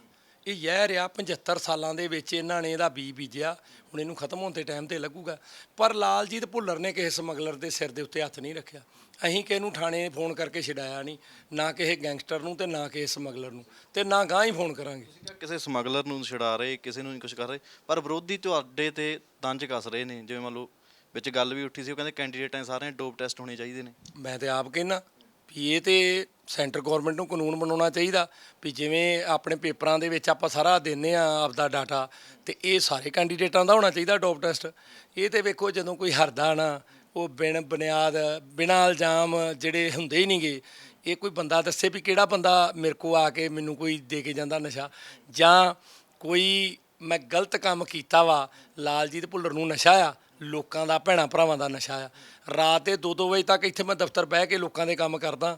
ਇਹ ਜ਼ਹਿਰ ਆ 75 ਸਾਲਾਂ ਦੇ ਵਿੱਚ ਇਹਨਾਂ ਨੇ ਇਹਦਾ ਬੀ ਬੀਜਿਆ ਹੁਣ ਇਹਨੂੰ ਖਤਮ ਹੋਣ ਦੇ ਟਾਈਮ ਤੇ ਲੱਗੂਗਾ। ਪਰ ਲਾਲਜੀਤ ਭੁੱਲਰ ਨੇ ਕਿਸੇ ਸਮਗਲਰ ਦੇ ਸਿਰ ਦੇ ਉੱਤੇ ਹੱਥ ਨਹੀਂ ਰੱਖਿਆ। ਅਸੀਂ ਕਿਸੇ ਨੂੰ ਥਾਣੇ ਫੋਨ ਕਰਕੇ ਛਡਾਇਆ ਨਹੀਂ ਨਾ ਕਿਸੇ ਗੈਂਗਸਟਰ ਨੂੰ ਤੇ ਨਾ ਕਿਸੇ ਸਮਗਲਰ ਨੂੰ ਤੇ ਨਾ ਗਾਂ ਹੀ ਫੋਨ ਕਰਾਂਗੇ। ਕਿਸੇ ਸਮਗਲਰ ਨੂੰ ਛੁਡਾ ਰਹੇ ਕਿਸੇ ਨੂੰ ਨਹੀਂ ਕੁਝ ਕਰ ਰਹੇ ਪਰ ਵਿਰੋਧੀ ਤੁਹਾਡੇ ਤੇ ਤੰਜ ਕੱਸ ਰਹੇ ਨੇ। ਜਿਵੇਂ ਮੰਨ ਲਓ ਵਿੱਚ ਗੱਲ ਵੀ ਉੱਠੀ ਸੀ ਉਹ ਕਹਿੰਦੇ ਕੈਂਡੀਡੇਟਾਂ ਸਾਰਿਆਂ ਡੋਪ ਟੈਸਟ ਹੋਣੇ ਚਾਹੀਦੇ ਨੇ। ਮੈਂ ਤੇ ਆਪ ਕਹਿੰਨਾ ਵੀ ਇਹ ਤੇ ਸੈਂਟਰ ਗਵਰਨਮੈਂਟ ਨੂੰ ਕਾਨੂੰਨ ਬਣਾਉਣਾ ਚਾਹੀਦਾ ਵੀ ਜਿਵੇਂ ਆਪਣੇ ਪੇਪਰਾਂ ਦੇ ਵਿੱਚ ਆਪਾਂ ਸਾਰਾ ਦਿੰਨੇ ਆ ਆਪਦਾ ਡਾਟਾ ਤੇ ਇਹ ਸਾਰੇ ਕੈਂਡੀਡੇਟਾਂ ਦਾ ਹੋਣਾ ਚਾਹੀਦਾ ਡੋਪ ਟੈਸਟ। ਇਹ ਤੇ ਵੇਖੋ ਜਦੋਂ ਕੋਈ ਹਰਦਾ ਨਾ, ਉਹ ਬਿਨ ਬੁਨਿਆਦ, ਬਿਨਾਂ ਇਲਜ਼ਾਮ ਜਿਹੜੇ ਹੁੰਦੇ ਹੀ ਨਹੀਂਗੇ, ਇਹ ਕੋਈ ਬੰਦਾ ਦੱਸੇ ਵੀ ਕਿਹੜਾ ਬੰਦਾ ਮੇਰੇ ਕੋ ਆ ਕੇ ਮੈਨੂੰ ਕੋਈ ਦੇ ਕੇ ਜਾਂਦਾ ਨਸ਼ਾ ਜਾਂ ਕੋਈ ਮੈਂ ਗਲਤ ਕੰਮ ਕੀਤਾ ਵਾ, ਲਾਲਜੀਤ ਭੁੱਲਰ ਨੂੰ ਨਸ਼ਾ ਆ, ਲੋਕਾਂ ਦਾ ਭੈਣਾ ਭਰਾਵਾਂ ਦਾ ਨਸ਼ਾ ਆ। ਰਾਤ ਦੇ 2-2 ਵਜੇ ਤੱਕ ਇੱਥੇ ਮੈਂ ਦਫ਼ਤਰ ਬਹਿ ਕੇ ਲੋਕਾਂ ਦੇ ਕੰਮ ਕਰਦਾ।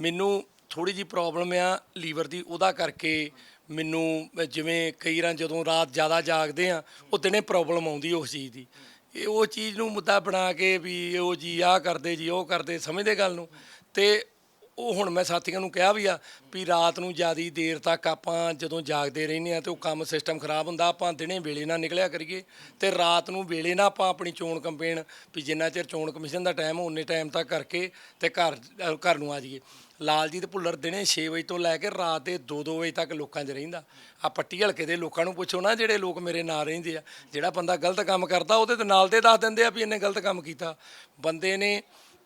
ਮੈਨੂੰ ਥੋੜੀ ਜੀ ਪ੍ਰੋਬਲਮ ਆ ਲੀਵਰ ਦੀ, ਉਹਦਾ ਕਰਕੇ ਮੈਨੂੰ ਜਿਵੇਂ ਕਈ ਵਾਰ ਜਦੋਂ ਰਾਤ ਜ਼ਿਆਦਾ ਜਾਗਦੇ ਆ, ਉਹ ਦਿਨੇ ਪ੍ਰੋਬਲਮ ਆਉਂਦੀ ਉਸ ਚੀਜ਼ ਦੀ। ਇਹ ਉਹ ਚੀਜ਼ ਨੂੰ ਮੁੱਦਾ ਬਣਾ ਕੇ ਵੀ ਉਹ ਜੀ ਆਹ ਕਰਦੇ ਜੀ, ਉਹ ਕਰਦੇ, ਸਮਝਦੇ ਗੱਲ ਨੂੰ। ਤੇ ਉਹ ਹੁਣ ਮੈਂ ਸਾਥੀਆਂ ਨੂੰ ਕਿਹਾ ਵੀ ਆ ਵੀ ਰਾਤ ਨੂੰ ਜਿਆਦੀ ਦੇਰ ਤੱਕ ਆਪਾਂ ਜਦੋਂ ਜਾਗਦੇ ਰਹਿੰਦੇ ਆ ਤੇ ਉਹ ਕੰਮ ਸਿਸਟਮ ਖਰਾਬ ਹੁੰਦਾ, ਆਪਾਂ ਦਿਨੇ ਵੇਲੇ ਨਾਲ ਨਿਕਲਿਆ ਕਰੀਏ ਤੇ ਰਾਤ ਨੂੰ ਵੇਲੇ ਨਾਲ ਆਪਾਂ ਆਪਣੀ ਚੋਣ ਕੰਪੇਨ ਵੀ ਜਿੰਨਾ ਚਿਰ ਚੋਣ ਕਮਿਸ਼ਨ ਦਾ ਟਾਈਮ ਉਨੇ ਟਾਈਮ ਤੱਕ ਕਰਕੇ ਤੇ ਘਰ ਘਰ ਨੂੰ ਆ ਜਾਈਏ। ਲਾਲਜੀਤ ਭੁੱਲਰ ਦਿਨੇ 6 ਵਜੇ ਤੋਂ ਲੈ ਕੇ ਰਾਤ ਦੇ 2-2 ਵਜੇ ਤੱਕ ਲੋਕਾਂ 'ਚ ਰਹਿੰਦਾ। ਆ ਪੱਟੀ ਹਲਕੇ ਦੇ ਲੋਕਾਂ ਨੂੰ ਪੁੱਛੋ ਨਾ ਜਿਹੜੇ ਲੋਕ ਮੇਰੇ ਨਾਲ ਰਹਿੰਦੇ ਆ, ਜਿਹੜਾ ਬੰਦਾ ਗਲਤ ਕੰਮ ਕਰਦਾ, ਉਹਦੇ ਤੇ ਨਾਲ ਦੇ ਦੱਸ ਦਿੰਦੇ ਆ ਵੀ ਇਹਨੇ ਗਲਤ ਕੰਮ ਕੀਤਾ। ਬੰਦੇ ਨੇ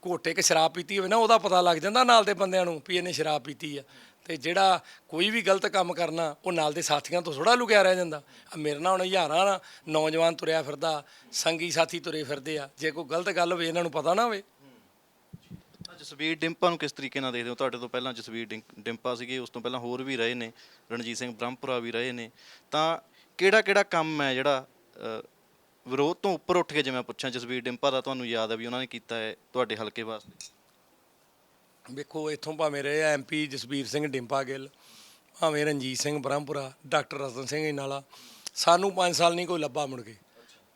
ਘੋਟੇ ਕੇ ਸ਼ਰਾਬ ਪੀਤੀ ਹੋਵੇ ਨਾ, ਉਹਦਾ ਪਤਾ ਲੱਗ ਜਾਂਦਾ ਨਾਲ ਦੇ ਬੰਦਿਆਂ ਨੂੰ ਵੀ ਇਹਨੇ ਸ਼ਰਾਬ ਪੀਤੀ ਆ। ਤੇ ਜਿਹੜਾ ਕੋਈ ਵੀ ਗਲਤ ਕੰਮ ਕਰਨਾ, ਉਹ ਨਾਲ ਦੇ ਸਾਥੀਆਂ ਤੋਂ ਥੋੜਾ ਲੁਕਿਆ ਰਹਿ ਜਾਂਦਾ। ਆ ਮੇਰੇ ਨਾਲ ਹੁਣ ਹਜ਼ਾਰਾਂ ਨਾ ਨੌਜਵਾਨ ਤੁਰਿਆ ਫਿਰਦਾ, ਸੰਗੀ ਸਾਥੀ ਤੁਰੇ ਫਿਰਦੇ ਆ। ਜੇ ਕੋਈ ਗਲਤ ਗੱਲ ਹੋਵੇ, ਇਹਨਾਂ ਨੂੰ ਪਤਾ ਨਾ ਹੋਵੇ। ਤਾਂ ਜਸਵੀਰ ਡਿੰਪਾ ਨੂੰ ਕਿਸ ਤਰੀਕੇ ਨਾਲ ਦੇਖਦੇ ਹੋ? ਤੁਹਾਡੇ ਤੋਂ ਪਹਿਲਾਂ ਜਸਵੀਰ ਡਿੰ- ਡਿੰਪਾ ਸੀਗੇ, ਉਸ ਤੋਂ ਪਹਿਲਾਂ ਹੋਰ ਵੀ ਰਹੇ ਨੇ, ਰਣਜੀਤ ਸਿੰਘ ਬ੍ਰਹਮਪੁਰਾ ਵੀ ਰਹੇ ਨੇ। ਤਾਂ ਕਿਹੜਾ ਕਿਹੜਾ ਕੰਮ ਹੈ ਜਿਹੜਾ ਵਿਰੋਧ ਤੋਂ ਉੱਪਰ ਉੱਠ ਕੇ ਜਿਵੇਂ ਪੁੱਛਾਂ, ਜਸਵੀਰ ਡਿੰਪਾ ਦਾ ਤੁਹਾਨੂੰ ਯਾਦ ਹੈ ਵੀ ਉਹਨਾਂ ਨੇ ਕੀਤਾ ਹੈ ਤੁਹਾਡੇ ਹਲਕੇ ਵਾਸਤੇ? ਵੇਖੋ, ਇੱਥੋਂ ਭਾਵੇਂ ਰਹੇ ਐਮਪੀ ਜਸਬੀਰ ਸਿੰਘ ਡਿੰਪਾ ਗਿੱਲ, ਭਾਵੇਂ ਰਣਜੀਤ ਸਿੰਘ ਬ੍ਰਹਮਪੁਰਾ, ਡਾਕਟਰ ਰਤਨ ਸਿੰਘ ਇਨਾਲਾ ਸਾਨੂੰ 5 ਸਾਲ ਨਹੀਂ ਕੋਈ ਲੱਭਾ ਮੁੜ ਕੇ।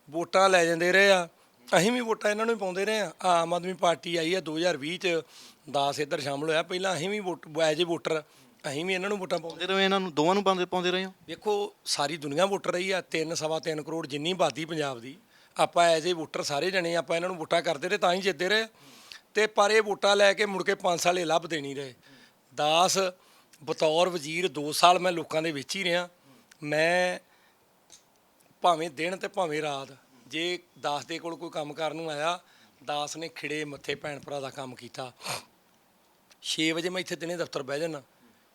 ਵੋਟਾਂ ਲੈ ਜਾਂਦੇ ਰਹੇ ਆ, ਅਸੀਂ ਵੀ ਵੋਟਾਂ ਇਹਨਾਂ ਨੂੰ ਹੀ ਪਾਉਂਦੇ ਰਹੇ ਆ। ਆਮ ਆਦਮੀ ਪਾਰਟੀ ਆਈ ਆ 2020 ਚ, ਦਾਸ ਇੱਧਰ ਸ਼ਾਮਲ ਹੋਇਆ, ਪਹਿਲਾਂ ਅਸੀਂ ਵੀ ਵੋਟ, ਐਜ ਏ ਵੋਟਰ ਅਸੀਂ ਵੀ ਇਹਨਾਂ ਨੂੰ ਵੋਟਾਂ ਪਾਉਂਦੇ ਰਹੇ ਇਹਨਾਂ ਨੂੰ ਦੋਵਾਂ ਨੂੰ ਪਾਉਂਦੇ ਪਾਉਂਦੇ ਰਹੇ ਹੋ? ਵੇਖੋ ਸਾਰੀ ਦੁਨੀਆ ਵੋਟਰ ਰਹੀ ਆ 3 ਸਵਾ 3 ਕਰੋੜ ਜਿੰਨੀ ਆਬਾਦੀ ਪੰਜਾਬ ਦੀ ਆਪਾਂ ਐਜ਼ ਏ ਵੋਟਰ ਸਾਰੇ ਜਣੇ ਆਪਾਂ ਇਹਨਾਂ ਨੂੰ ਵੋਟਾਂ ਕਰਦੇ ਰਹੇ ਤਾਂ ਹੀ ਜਿੱਤਦੇ ਰਹੇ। ਤੇ ਪਰ ਇਹ ਵੋਟਾਂ ਲੈ ਕੇ ਮੁੜ ਕੇ 5 ਸਾਲ ਇਹ ਲੱਭਦੇ ਨਹੀਂ ਰਹੇ। ਦਾਸ ਬਤੌਰ ਵਜ਼ੀਰ 2 ਸਾਲ ਮੈਂ ਲੋਕਾਂ ਦੇ ਵਿੱਚ ਹੀ ਰਿਹਾ। ਮੈਂ ਭਾਵੇਂ ਦਿਨ ਤੇ ਭਾਵੇਂ ਰਾਤ ਜੇ ਦਾਸ ਦੇ ਕੋਲ ਕੋਈ ਕੰਮ ਕਰਨ ਨੂੰ ਆਇਆ ਦਾਸ ਨੇ ਖਿੜੇ ਮੱਥੇ ਭੈਣ ਭਰਾ ਦਾ ਕੰਮ ਕੀਤਾ। 6 ਵਜੇ ਮੈਂ ਇੱਥੇ ਦਿਨੇ ਦਫ਼ਤਰ ਬਹਿ ਜਾਣਾ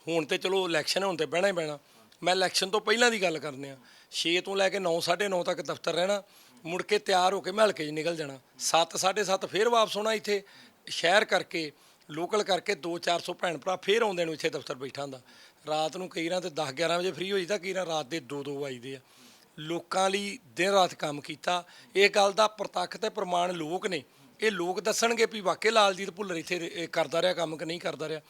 ਹੁਣ ਤੇ ਚਲੋ ਇਲੈਕਸ਼ਨ ਹੁਣ ਤੇ ਬਹਿਣਾ ਹੀ ਪੈਣਾ ਮੈਂ ਇਲੈਕਸ਼ਨ ਤੋਂ ਪਹਿਲਾਂ ਦੀ ਗੱਲ ਕਰਨੇ ਆ। 6 ਤੋਂ ਲੈ ਕੇ 9 9:30 ਤੱਕ ਦਫ਼ਤਰ ਰਹਿਣਾ। ਮੁੜ ਕੇ ਤਿਆਰ ਹੋ ਕੇ ਮੈਂ ਹਲਕੇ 'ਚ ਨਿਕਲ ਜਾਣਾ। 7 7:30 ਫੇਰ ਵਾਪਸ ਆਉਣਾ ਇੱਥੇ। ਸ਼ਹਿਰ ਕਰਕੇ ਲੋਕਲ ਕਰਕੇ 2-400 ਭੈਣ ਭਰਾ ਫੇਰ ਆਉਂਦੇ ਨੂੰ ਇੱਥੇ ਦਫ਼ਤਰ ਬੈਠਾ ਹੁੰਦਾ ਰਾਤ ਨੂੰ ਕਈ ਰਾਂ ਤੇ 10-11 ਵਜੇ ਫ੍ਰੀ ਹੋ ਜਾਂਦਾ ਕਈ ਰਾਂ ਰਾਤ ਦੇ 2-2 ਵਜਦੇ ਆ। ਲੋਕਾਂ ਲਈ ਦਿਨ ਰਾਤ ਕੰਮ ਕੀਤਾ। ਇਹ ਗੱਲ ਦਾ ਪ੍ਰਤੱਖ ਤੇ ਪ੍ਰਮਾਣ ਲੋਕ ਨੇ। ਇਹ ਲੋਕ ਦੱਸਣਗੇ ਵੀ ਵਾਕਈ ਲਾਲਜੀਤ ਭੁੱਲਰ ਇੱਥੇ ਕਰਦਾ ਰਿਹਾ ਕੰਮ ਕਿ ਨਹੀਂ ਕਰਦਾ ਰਿਹਾ।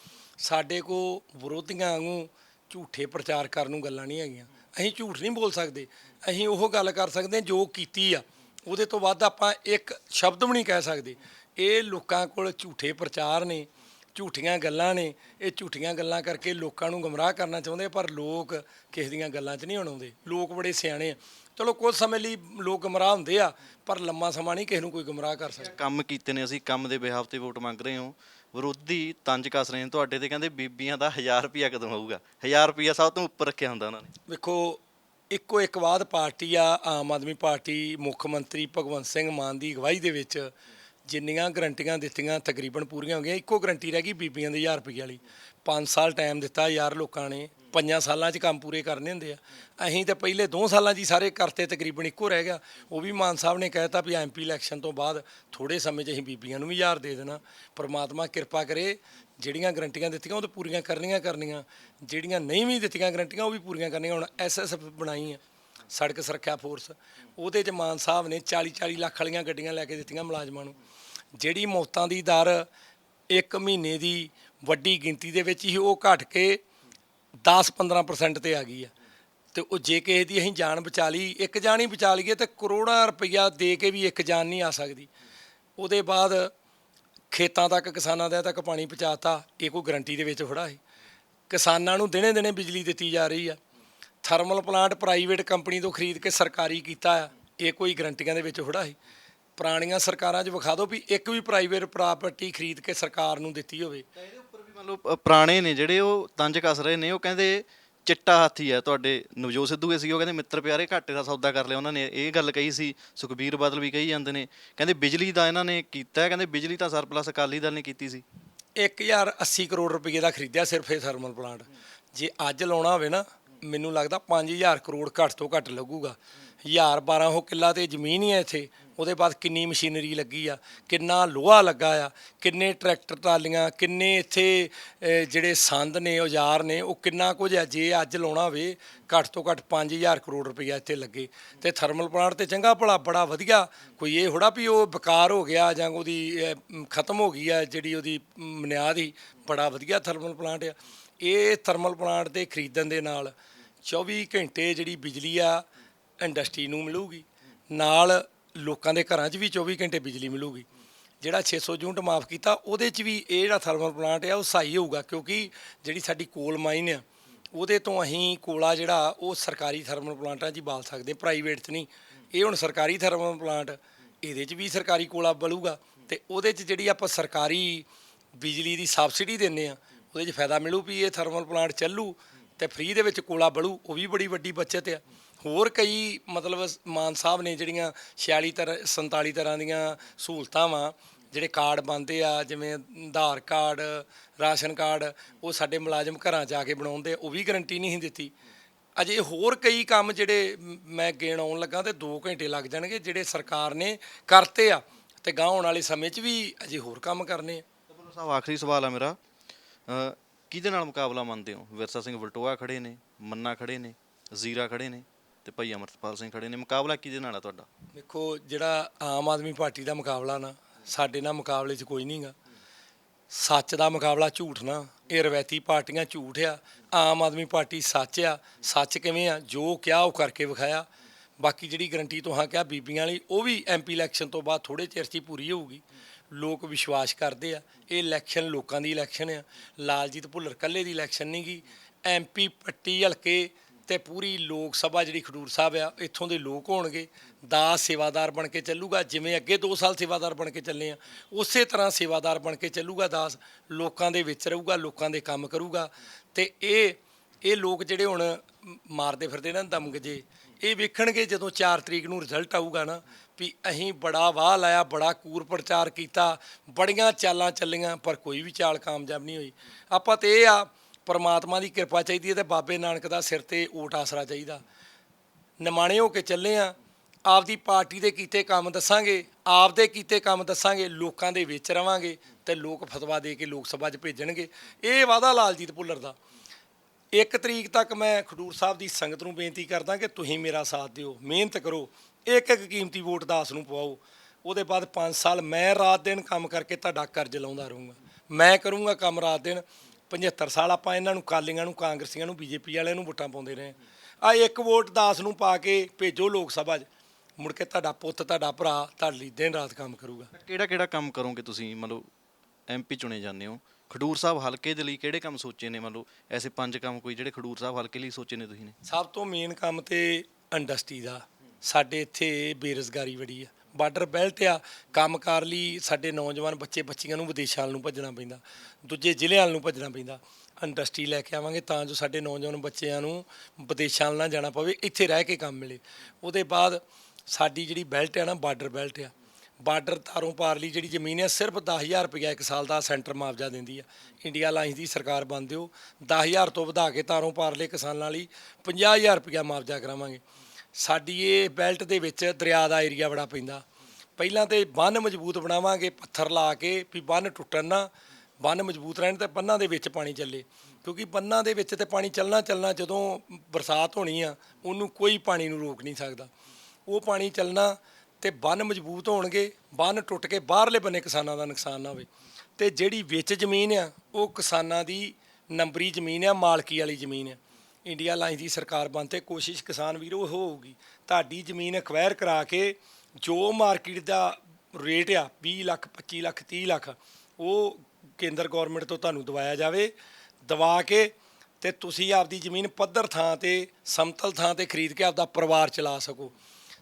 ਸਾਡੇ ਕੋ ਵਿਰੋਧੀਆਂ ਵਾਂਗੂ ਝੂਠੇ ਪ੍ਰਚਾਰ ਕਰਨ ਨੂੰ ਗੱਲਾਂ ਨਹੀਂ ਹੈਗੀਆਂ। ਅਸੀਂ ਝੂਠ ਨਹੀਂ ਬੋਲ ਸਕਦੇ। ਅਸੀਂ ਉਹ ਗੱਲ ਕਰ ਸਕਦੇ ਹਾਂ ਜੋ ਕੀਤੀ ਆ। ਉਹਦੇ ਤੋਂ ਵੱਧ ਆਪਾਂ ਇੱਕ ਸ਼ਬਦ ਵੀ ਨਹੀਂ ਕਹਿ ਸਕਦੇ। ਇਹ ਲੋਕਾਂ ਕੋਲ ਝੂਠੇ ਪ੍ਰਚਾਰ ਨੇ, ਝੂਠੀਆਂ ਗੱਲਾਂ ਨੇ। ਇਹ ਝੂਠੀਆਂ ਗੱਲਾਂ ਕਰਕੇ ਲੋਕਾਂ ਨੂੰ ਗਮਰਾਹ ਕਰਨਾ ਚਾਹੁੰਦੇ ਪਰ ਲੋਕ ਕਿਸੇ ਦੀਆਂ ਗੱਲਾਂ 'ਚ ਨਹੀਂ ਹੁਣ ਆਉਂਦੇ ਲੋਕ ਬੜੇ ਸਿਆਣੇ ਆ। ਚਲੋ ਕੁਝ ਸਮੇਂ ਲਈ ਲੋਕ ਗਮਰਾਹ ਹੁੰਦੇ ਆ, ਪਰ ਲੰਮਾ ਸਮਾਂ ਨਹੀਂ ਕਿਸੇ ਨੂੰ ਕੋਈ ਗਮਰਾਹ ਕਰ ਸਕਦਾ। ਕੰਮ ਕੀਤੇ ਨੇ ਅਸੀਂ, ਕੰਮ ਦੇ ਬਿਹਾਫ ਤੇ ਵੋਟ ਮੰਗ ਰਹੇ ਹਾਂ। ਵਿਰੋਧੀ ਤੰਜ ਕੱਸ ਰਹੇ ਨੇ ਤੁਹਾਡੇ ਤੇ, ਕਹਿੰਦੇ ਬੀਬੀਆਂ ਦਾ 1000 ਰੁਪਿਆ ਕਦੋਂ ਆਊਗਾ 1000 ਰੁਪਿਆ ਸਭ ਤੋਂ ਉੱਪਰ ਰੱਖਿਆ ਹੁੰਦਾ ਉਹਨਾਂ ਨੇ। ਵੇਖੋ ਇੱਕੋ ਇੱਕ ਬਾਦ ਪਾਰਟੀ ਆ, ਆਮ ਆਦਮੀ ਪਾਰਟੀ ਮੁੱਖ ਮੰਤਰੀ ਭਗਵੰਤ ਸਿੰਘ ਮਾਨ ਦੀ ਅਗਵਾਈ ਦੇ ਵਿੱਚ ਜਿੰਨੀਆਂ ਗਰੰਟੀਆਂ ਦਿੱਤੀਆਂ ਤਕਰੀਬਨ ਪੂਰੀਆਂ ਹੋ ਗਈਆਂ। ਇੱਕੋ ਗਰੰਟੀ ਰਹਿ ਗਈ ਬੀਬੀਆਂ ਦੇ 1000 ਰੁਪਏ ਵਾਲੀ। 5 ਸਾਲ ਟਾਈਮ ਦਿੱਤਾ ਯਾਰ ਲੋਕਾਂ ਨੇ। ਪੰਜਾਂ ਸਾਲਾਂ 'ਚ ਕੰਮ ਪੂਰੇ ਕਰਨੇ ਹੁੰਦੇ ਆ। ਅਸੀਂ ਤਾਂ ਪਹਿਲੇ 2 ਸਾਲਾਂ 'ਚ ਹੀ ਸਾਰੇ ਕਰਤੇ ਤਕਰੀਬਨ ਇੱਕੋ ਰਹਿ ਗਿਆ। ਉਹ ਵੀ ਮਾਨ ਸਾਹਿਬ ਨੇ ਕਹਿਤਾ ਵੀ ਐਮਪੀ ਇਲੈਕਸ਼ਨ ਤੋਂ ਬਾਅਦ ਥੋੜੇ ਸਮੇਂ 'ਚ ਅਸੀਂ ਬੀਬੀਆਂ ਨੂੰ ਵੀ ਹਜ਼ਾਰ ਦੇ ਦੇਣਾ। ਪਰਮਾਤਮਾ ਕਿਰਪਾ ਕਰੇ, ਜਿਹੜੀਆਂ ਗਰੰਟੀਆਂ ਦਿੱਤੀਆਂ ਉਹ ਤਾਂ ਪੂਰੀਆਂ ਕਰਨੀਆਂ ਕਰਨੀਆਂ। ਜਿਹੜੀਆਂ ਨਹੀਂ ਵੀ ਦਿੱਤੀਆਂ ਗਰੰਟੀਆਂ ਉਹ ਵੀ ਪੂਰੀਆਂ ਕਰਨੀਆਂ। ਹੁਣ ਐਸਐਸਐਫ ਬਣਾਈ ਆ, ਸੜਕ ਸੁਰੱਖਿਆ ਫੋਰਸ। ਉਹਦੇ 'ਚ ਮਾਨ ਸਾਹਿਬ ਨੇ 40 40 ਲੱਖ ਵਾਲੀਆਂ ਗੱਡੀਆਂ ਲੈ ਕੇ ਦਿੱਤੀਆਂ ਮੁਲਾਜ਼ਮਾਂ ਨੂੰ। ਜਿਹੜੀ ਮੌਤਾਂ ਦੀ ਦਰ ਇੱਕ ਮਹੀਨੇ ਦੀ ਵੱਡੀ ਗਿਣਤੀ ਦੇ ਵਿੱਚ ਹੀ ਉਹ ਘਟ ਕੇ 10-15% ਤੇ ਆ ਗਈ ਆ। ਤੇ ਉਹ ਜੇ ਕਿਸੇ ਦੀ ਅਸੀਂ ਜਾਨ ਬਚਾ ਲਈ, ਇੱਕ ਜਾਨ ਹੀ ਬਚਾ ਲਈਏ ਤੇ ਕਰੋੜਾਂ ਰੁਪਈਆ ਦੇ ਕੇ ਵੀ ਇੱਕ ਜਾਨ ਨਹੀਂ ਆ ਸਕਦੀ। ਉਹਦੇ ਬਾਅਦ ਖੇਤਾਂ ਤੱਕ, ਕਿਸਾਨਾਂ ਦੇ ਤੱਕ ਪਾਣੀ ਪਹੁੰਚਾਤਾ, ਇਹ ਕੋਈ ਗਰੰਟੀ ਦੇ ਵਿੱਚ ਥੋੜਾ ਹੈ ਕਿਸਾਨਾਂ ਨੂੰ ਦਿਨੇ ਦਿਨੇ ਬਿਜਲੀ ਦਿੱਤੀ ਜਾ ਰਹੀ ਆ। ਥਰਮਲ ਪਲਾਂਟ ਪ੍ਰਾਈਵੇਟ ਕੰਪਨੀ ਤੋਂ ਖਰੀਦ ਕੇ ਸਰਕਾਰੀ ਕੀਤਾ ਆ, ਇਹ ਕੋਈ ਗਰੰਟੀਆਂ ਦੇ ਵਿੱਚ ਥੋੜਾ ਹੈ ਪੁਰਾਣੀਆਂ ਸਰਕਾਰਾਂ 'ਚ ਵਿਖਾ ਦਿਓ ਵੀ ਇੱਕ ਵੀ ਪ੍ਰਾਈਵੇਟ ਪ੍ਰਾਪਰਟੀ ਖਰੀਦ ਕੇ ਸਰਕਾਰ ਨੂੰ ਦਿੱਤੀ ਹੋਵੇ। ਤਾਂ ਪੁਰਾਣੇ ਨੇ ਜਿਹੜੇ ਉਹ ਤੰਜ ਕੱਸ ਰਹੇ ਨੇ, ਉਹ ਕਹਿੰਦੇ ਚਿੱਟਾ ਹਾਥੀ ਹੈ ਤੁਹਾਡੇ। ਨਵਜੋਤ ਸਿੱਧੂ ਸੀ ਉਹ ਕਹਿੰਦੇ ਮਿੱਤਰ ਪਿਆਰੇ, ਘਾਟੇ ਦਾ ਸੌਦਾ ਕਰ ਲਿਆ ਉਹਨਾਂ ਨੇ। ਇਹ ਗੱਲ ਕਹੀ ਸੀ, ਸੁਖਬੀਰ ਬਾਦਲ ਵੀ ਕਹੀ ਜਾਂਦੇ ਨੇ। ਕਹਿੰਦੇ ਬਿਜਲੀ ਦਾ ਇਹਨਾਂ ਨੇ ਕੀਤਾ, ਕਹਿੰਦੇ ਬਿਜਲੀ ਤਾਂ ਸਰਪਲਸ ਅਕਾਲੀ ਦਲ ਨੇ ਕੀਤੀ ਸੀ। 1080 ਕਰੋੜ ਰੁਪਏ ਦਾ ਖਰੀਦਿਆ ਸਿਰਫ ਇਹ ਥਰਮਲ ਪਲਾਂਟ ਜੇ ਅੱਜ ਲਾਉਣਾ ਹੋਵੇ ਨਾ, ਮੈਨੂੰ ਲੱਗਦਾ 5000 ਕਰੋੜ ਘੱਟ ਤੋਂ ਘੱਟ ਲੱਗੂਗਾ। 1000 1200 ਕਿੱਲਾ ਤੇ ਜ਼ਮੀਨ ਹੀ ਹੈ ਇੱਥੇ ਉਹਦੇ ਬਾਅਦ ਕਿੰਨੀ ਮਸ਼ੀਨਰੀ ਲੱਗੀ ਆ ਕਿੰਨਾ ਲੋਹਾ ਲੱਗਾ ਆ ਕਿੰਨੇ ਟਰੈਕਟਰ ਟਰਾਲੀਆਂ ਕਿੰਨੇ ਇੱਥੇ ਅਹ, ਜਿਹੜੇ ਸੰਦ ਨੇ ਔਜ਼ਾਰ ਨੇ ਉਹ ਕਿੰਨਾ ਕੁਝ ਆ ਜੇ ਅੱਜ ਲਾਉਣਾ ਹੋਵੇ ਘੱਟ ਤੋਂ ਘੱਟ 5000 ਕਰੋੜ ਰੁਪਈਆ ਇੱਥੇ ਲੱਗੇ। ਤੇ ਥਰਮਲ ਪਲਾਂਟ ਤੇ ਚੰਗਾ ਭਲਾ ਬੜਾ ਵਧੀਆ ਕੋਈ ਇਹ ਹੋੜਾ ਵੀ ਉਹ ਬੇਕਾਰ ਹੋ ਗਿਆ ਜਾਂ ਉਹਦੀ ਅਹ, ਮ, ਖਤਮ ਹੋ ਗਈ ਆ ਜਿਹੜੀ ਉਹਦੀ ਬੁਨਿਆਦ ਹੀ ਬੜਾ ਵਧੀਆ ਥਰਮਲ ਪਲਾਂਟ ਆ। ਇਹ ਥਰਮਲ ਪਲਾਂਟ ਦੇ ਖਰੀਦਣ ਦੇ ਨਾਲ 24 ਘੰਟੇ ਜਿਹੜੀ ਬਿਜਲੀ ਆ ਇੰਡਸਟਰੀ ਨੂੰ ਮਿਲੂਗੀ। ਨਾਲ ਲੋਕਾਂ ਦੇ ਘਰਾਂ 'ਚ ਵੀ 24 ਘੰਟੇ ਬਿਜਲੀ ਮਿਲੂਗੀ। ਜਿਹੜਾ 600 ਯੂਨਿਟ ਮਾਫ ਕੀਤਾ, ਉਹਦੇ 'ਚ ਵੀ ਇਹ ਜਿਹੜਾ ਥਰਮਲ ਪਲਾਂਟ ਆ, ਉਹ ਸਹੀ ਹੋਊਗਾ। ਕਿਉਂਕਿ ਜਿਹੜੀ ਸਾਡੀ ਕੋਲ ਮਾਈਨ ਆ, ਉਹਦੇ ਤੋਂ ਅਸੀਂ ਕੋਲਾ ਜਿਹੜਾ, ਉਹ ਸਰਕਾਰੀ ਥਰਮਲ ਪਲਾਂਟਾਂ 'ਚ ਹੀ ਬਾਲ ਸਕਦੇ ਪ੍ਰਾਈਵੇਟ 'ਚ ਨਹੀਂ। ਇਹ ਹੁਣ ਸਰਕਾਰੀ ਥਰਮਲ ਪਲਾਂਟ ਇਹਦੇ 'ਚ ਵੀ ਸਰਕਾਰੀ ਕੋਲਾ ਬਲੂਗਾ ਤੇ ਉਹਦੇ 'ਚ ਜਿਹੜੀ ਆਪਾਂ ਸਰਕਾਰੀ ਬਿਜਲੀ ਦੀ ਸਬਸਿਡੀ ਦਿੰਨੇ ਆ, ਉਹਦੇ 'ਚ ਫਾਇਦਾ ਮਿਲੂ ਵੀ ਇਹ ਥਰਮਲ ਪਲਾਂਟ ਚੱਲੂ ਤੇ ਫ੍ਰੀ ਦੇ ਵਿੱਚ ਕੋਲਾ ਬਲੂ, ਉਹ ਵੀ ਬੜੀ ਵੱਡੀ ਬਚਤ ਆ। ਹੋਰ ਕਈ ਮਤਲਬ ਮਾਨ ਸਾਹਿਬ ਨੇ ਜਿਹੜੀਆਂ 46 ਤਰ੍ਹਾਂ 47 ਤਰ੍ਹਾਂ ਦੀਆਂ ਸਹੂਲਤਾਂ ਵਾ ਜਿਹੜੇ ਕਾਰਡ ਬਣਦੇ ਆ ਜਿਵੇਂ ਆਧਾਰ ਕਾਰਡ ਰਾਸ਼ਨ ਕਾਰਡ ਉਹ ਸਾਡੇ ਮੁਲਾਜ਼ਮ ਘਰਾਂ 'ਚ ਆ ਕੇ ਬਣਾਉਂਦੇ ਆ, ਉਹ ਵੀ ਗਰੰਟੀ ਨਹੀਂ ਦਿੱਤੀ। ਅਜੇ ਹੋਰ ਕਈ ਕੰਮ ਜਿਹੜੇ ਮੈਂ ਗੇਣ ਆਉਣ ਲੱਗਾ ਤੇ 2 ਘੰਟੇ ਲੱਗ ਜਾਣਗੇ ਜਿਹੜੇ ਸਰਕਾਰ ਨੇ ਕਰਤੇ ਆ ਤੇ ਗਾਂਹ ਆਉਣ ਵਾਲੇ ਸਮੇਂ 'ਚ ਵੀ ਅਜੇ ਹੋਰ ਕੰਮ ਕਰਨੇ ਆ। ਸਾਹਿਬ ਆਖਰੀ ਸਵਾਲ ਆ ਮੇਰਾ। ਕਿਹਦੇ ਨਾਲ ਮੁਕਾਬਲਾ ਮੰਨਦੇ ਹੋ? ਵਿਰਸਾ ਸਿੰਘ ਵਲਟੋਆ ਖੜੇ ਨੇ ਮੰਨਾ ਖੜੇ ਨੇ ਜ਼ੀਰਾ ਖੜੇ ਨੇ? ਤੇ ਭਾਈ ਅਮਰਤਪਾਲ ਸਿੰਘ ਖੜੇ ਨੇ। ਮੁਕਾਬਲਾ ਕਿਹਦੇ ਨਾਲ ਆ ਤੁਹਾਡਾ? ਦੇਖੋ, ਜਿਹੜਾ ਆਮ ਆਦਮੀ ਪਾਰਟੀ ਦਾ ਮੁਕਾਬਲਾ ਨਾ, ਸਾਡੇ ਨਾਲ ਮੁਕਾਬਲੇ 'ਚ ਕੋਈ ਨਹੀਂਗਾ ਸੱਚ ਦਾ ਮੁਕਾਬਲਾ ਝੂਠ ਨਾ। ਇਹ ਰਵੈਤੀ ਪਾਰਟੀਆਂ ਝੂਠ ਆ। ਆਮ ਆਦਮੀ ਪਾਰਟੀ ਸੱਚ ਆ। ਸੱਚ ਕਿਵੇਂ ਆ? ਜੋ ਕਿਹਾ, ਉਹ ਕਰਕੇ ਵਿਖਾਇਆ। ਬਾਕੀ ਜਿਹੜੀ ਗਰੰਟੀ ਤੁਹਾਂ ਕਿਹਾ ਬੀਬੀਆਂ ਵਾਲੀ, ਉਹ ਵੀ ਐਮਪੀ ਇਲੈਕਸ਼ਨ ਤੋਂ ਬਾਅਦ ਥੋੜੇ ਚਿਰ 'ਚ ਹੀ ਪੂਰੀ ਹੋਊਗੀ। ਲੋਕ ਵਿਸ਼ਵਾਸ ਕਰਦੇ ਆ। ਇਹ ਇਲੈਕਸ਼ਨ ਲੋਕਾਂ ਦੀ ਇਲੈਕਸ਼ਨ ਆ। ਲਾਲਜੀਤ ਭੁੱਲਰ ਕੱਲੇ ਦੀ ਇਲੈਕਸ਼ਨ ਨਹੀਂ ਗੀ ਐਮਪੀ ਪੱਟੀ ਹਲਕੇ ਤੇ ਪੂਰੀ ਲੋਕ ਸਭਾ ਜਿਹੜੀ ਖਡੂਰ ਸਾਹਿਬ ਆ, ਇੱਥੋਂ ਦੇ ਲੋਕ ਹੋਣਗੇ, ਦਾਸ ਸੇਵਾਦਾਰ ਬਣ ਕੇ ਚੱਲੂਗਾ, ਜਿਵੇਂ ਅੱਗੇ 2 ਸਾਲ ਸੇਵਾਦਾਰ ਬਣ ਕੇ ਚੱਲੇ ਆ, ਉਸੇ ਤਰ੍ਹਾਂ ਸੇਵਾਦਾਰ ਬਣ ਕੇ ਚੱਲੂਗਾ ਦਾਸ, ਲੋਕਾਂ ਦੇ ਵਿੱਚ ਰਹੂਗਾ, ਲੋਕਾਂ ਦੇ ਕੰਮ ਕਰੂਗਾ, ਤੇ ਇਹ ਇਹ ਲੋਕ ਜਿਹੜੇ ਹੁਣ ਮਾਰਦੇ ਫਿਰਦੇ ਨਾ ਦਮਗਜੇ, ਇਹ ਵੇਖਣਗੇ ਜਦੋਂ 4 ਤਰੀਕ ਨੂੰ ਰਿਜ਼ਲਟ ਆਊਗਾ ਨਾ, ਵੀ ਅਸੀਂ ਬੜਾ ਵਾਹ ਲਾਇਆ, ਬੜਾ ਕੂਰ ਪ੍ਰਚਾਰ ਕੀਤਾ, ਬੜੀਆਂ ਚਾਲਾਂ ਚੱਲੀਆਂ, ਪਰ ਕੋਈ ਵੀ ਚਾਲ ਕਾਮਯਾਬ ਨਹੀਂ ਹੋਈ। ਆਪਾਂ ਤੇ ਇਹ ਆ ਪਰਮਾਤਮਾ ਦੀ ਕਿਰਪਾ ਚਾਹੀਦੀ ਹੈ ਤੇ ਬਾਬੇ ਨਾਨਕ ਦਾ ਸਿਰ ਤੇ ਓਟ ਆਸਰਾ ਚਾਹੀਦਾ। ਨਿਮਾਣੇ ਹੋ ਕੇ ਚੱਲੇ ਆ, ਆਪਦੀ ਪਾਰਟੀ ਦੇ ਕੀਤੇ ਕੰਮ ਦੱਸਾਂਗੇ, ਆਪਦੇ ਕੀਤੇ ਕੰਮ ਦੱਸਾਂਗੇ, ਲੋਕਾਂ ਦੇ ਵਿੱਚ ਰਵਾਂਗੇ ਤੇ ਲੋਕ ਫਤਵਾ ਦੇ ਕੇ ਲੋਕ ਸਭਾ 'ਚ ਭੇਜਣਗੇ। ਇਹ ਵਾਦਾ ਲਾਲਜੀਤ ਭੁੱਲਰ ਦਾ। ਇੱਕ ਤਰੀਕ ਤੱਕ ਮੈਂ ਖਡੂਰ ਸਾਹਿਬ ਦੀ ਸੰਗਤ ਨੂੰ ਬੇਨਤੀ ਕਰਦਾ ਕਿ ਤੁਸੀਂ ਮੇਰਾ ਸਾਥ ਦਿਓ, ਮਿਹਨਤ ਕਰੋ, ਇੱਕ ਇੱਕ ਕੀਮਤੀ ਵੋਟ ਦਾਸ ਨੂੰ ਪਵਾਓ। ਉਹਦੇ ਬਾਅਦ 5 ਸਾਲ ਮੈਂ ਰਾਤ ਦਿਨ ਕੰਮ ਕਰਕੇ ਤੁਹਾਡਾ ਕਰਜ਼ ਲਾਉਂਦਾ ਰਹੂੰਗਾ। ਮੈਂ ਕਰੂੰਗਾ ਕੰਮ ਰਾਤ ਦਿਨ। 75 ਸਾਲ ਆਪਾਂ ਇਹਨਾਂ ਨੂੰ ਕਾਲੀਆਂ ਨੂੰ ਕਾਂਗਰਸੀਆਂ ਨੂੰ ਬੀਜੇਪੀ ਵਾਲਿਆਂ ਨੂੰ ਵੋਟਾਂ ਪਾਉਂਦੇ ਰਹੇ ਆ ਇੱਕ ਵੋਟ ਦਾਸ ਨੂੰ ਪਾ ਕੇ ਭੇਜੋ ਲੋਕ ਸਭਾ 'ਚ। ਮੁੜ ਕੇ ਤੁਹਾਡਾ ਪੁੱਤ ਤੁਹਾਡਾ ਭਰਾ ਤੁਹਾਡੇ ਲਈ ਦਿਨ ਰਾਤ ਕੰਮ ਕਰੂਗਾ। ਕਿਹੜਾ ਕਿਹੜਾ ਕੰਮ ਕਰੋਗੇ ਤੁਸੀਂ? ਮਤਲਬ ਐਮਪੀ ਚੁਣੇ ਜਾਂਦੇ ਹੋ। ਖਡੂਰ ਸਾਹਿਬ ਹਲਕੇ ਦੇ ਲਈ ਕਿਹੜੇ ਕੰਮ ਸੋਚੇ ਨੇ? ਮਤਲਬ ਐਸੇ ਪੰਜ ਕੰਮ ਕੋਈ ਜਿਹੜੇ ਖਡੂਰ ਸਾਹਿਬ ਹਲਕੇ ਲਈ ਸੋਚੇ ਨੇ ਤੁਸੀਂ ਨੇ? ਸਭ ਤੋਂ ਮੇਨ ਕੰਮ ਤੇ ਇੰਡਸਟਰੀ ਦਾ। ਸਾਡੇ ਇੱਥੇ ਬੇਰੁਜ਼ਗਾਰੀ ਬੜੀ ਆ। ਬਾਰਡਰ ਬੈਲਟ ਆ ਕੰਮਕਾਰ ਲਈ ਸਾਡੇ ਨੌਜਵਾਨ ਬੱਚੇ ਬੱਚੀਆਂ ਨੂੰ ਵਿਦੇਸ਼ਾਂ ਵੱਲ ਨੂੰ ਭੱਜਣਾ ਪੈਂਦਾ, ਦੂਜੇ ਜ਼ਿਲ੍ਹਿਆਂ ਵੱਲ ਨੂੰ ਭੱਜਣਾ ਪੈਂਦਾ। ਇੰਡਸਟਰੀ ਲੈ ਕੇ ਆਵਾਂਗੇ ਤਾਂ ਜੋ ਸਾਡੇ ਨੌਜਵਾਨ ਬੱਚਿਆਂ ਨੂੰ ਵਿਦੇਸ਼ਾਂ ਵੱਲ ਨਾ ਜਾਣਾ ਪਵੇ, ਇੱਥੇ ਰਹਿ ਕੇ ਕੰਮ ਮਿਲੇ। ਉਹਦੇ ਬਾਅਦ ਸਾਡੀ ਜਿਹੜੀ ਬੈਲਟ ਆ ਨਾ, ਬਾਰਡਰ ਬੈਲਟ ਆ, ਬਾਰਡਰ ਤਾਰੋਂ ਪਾਰ ਲਈ ਜਿਹੜੀ ਜ਼ਮੀਨ ਹੈ ਸਿਰਫ 10000 ਰੁਪਇਆ ਇੱਕ ਸਾਲ ਦਾ ਸੈਂਟਰ ਮੁਆਵਜ਼ਾ ਦਿੰਦੀ ਆ। ਇੰਡੀਆ ਲਾਈਨਸ ਦੀ ਸਰਕਾਰ ਬਣ ਦਿਓ 10000 ਤੋਂ ਵਧਾ ਕੇ ਤਾਰੋਂ ਪਾਰਲੇ ਕਿਸਾਨਾਂ ਲਈ 50000 ਰੁਪਇਆ ਮੁਆਵਜ਼ਾ ਕਰਾਵਾਂਗੇ। ਸਾਡੀ ਇਹ ਬੈਲਟ ਦੇ ਵਿੱਚ ਦਰਿਆ ਦਾ ਏਰੀਆ ਬੜਾ ਪੈਂਦਾ। ਪਹਿਲਾਂ ਤੇ ਬੰਨ ਮਜ਼ਬੂਤ ਬਣਾਵਾਂਗੇ, ਪੱਥਰ ਲਾ ਕੇ ਵੀ ਬੰਨ ਟੁੱਟਣ ਨਾ, ਬੰਨ ਮਜ਼ਬੂਤ ਰਹਿਣ ਤੇ ਬੰਨਾਂ ਦੇ ਵਿੱਚ ਪਾਣੀ ਚੱਲੇ। ਕਿਉਂਕਿ ਬੰਨਾਂ ਦੇ ਵਿੱਚ ਤੇ ਪਾਣੀ ਚੱਲਣਾ ਚੱਲਣਾ ਜਦੋਂ ਬਰਸਾਤ ਹੋਣੀ ਆ, ਉਹਨੂੰ ਕੋਈ ਪਾਣੀ ਨੂੰ ਰੋਕ ਨਹੀਂ ਸਕਦਾ। ਉਹ ਪਾਣੀ ਚੱਲਣਾ ਤੇ ਬੰਨ ਮਜ਼ਬੂਤ ਹੋਣਗੇ, ਬੰਨ ਟੁੱਟ ਕੇ ਬਾਹਰਲੇ ਬੰਨੇ ਕਿਸਾਨਾਂ ਦਾ ਨੁਕਸਾਨ ਨਾ ਹੋਵੇ। ਤੇ ਜਿਹੜੀ ਵਿੱਚ ਜ਼ਮੀਨ ਆ, ਉਹ ਕਿਸਾਨਾਂ ਦੀ ਨੰਬਰੀ ਜ਼ਮੀਨ ਆ, ਮਾਲਕੀ ਵਾਲੀ ਜ਼ਮੀਨ ਆ। ਇੰਡੀਆ ਲਾਈਨ ਦੀ ਸਰਕਾਰ ਬਣ ਤੇ ਕੋਸ਼ਿਸ਼ ਕਿਸਾਨ ਵੀਰੋ ਹੋਊਗੀ। ਤੁਹਾਡੀ ਜ਼ਮੀਨ ਅਕਵਾਇਰ ਕਰਾ ਕੇ ਜੋ ਮਾਰਕੀਟ ਦਾ ਰੇਟ ਆ 20 ਲੱਖ 25 ਲੱਖ 30 ਲੱਖ, ਉਹ ਕੇਂਦਰ ਗਵਰਨਮੈਂਟ ਤੋਂ ਤੁਹਾਨੂੰ ਦਵਾਇਆ ਜਾਵੇ। ਦਵਾ ਕੇ ਤੇ ਤੁਸੀਂ ਆਪਦੀ ਜ਼ਮੀਨ ਪੱਧਰ ਥਾਂ ਤੇ, ਸਮਤਲ ਥਾਂ ਤੇ ਖਰੀਦ ਕੇ ਆਪਦਾ ਪਰਿਵਾਰ ਚਲਾ ਸਕੋ।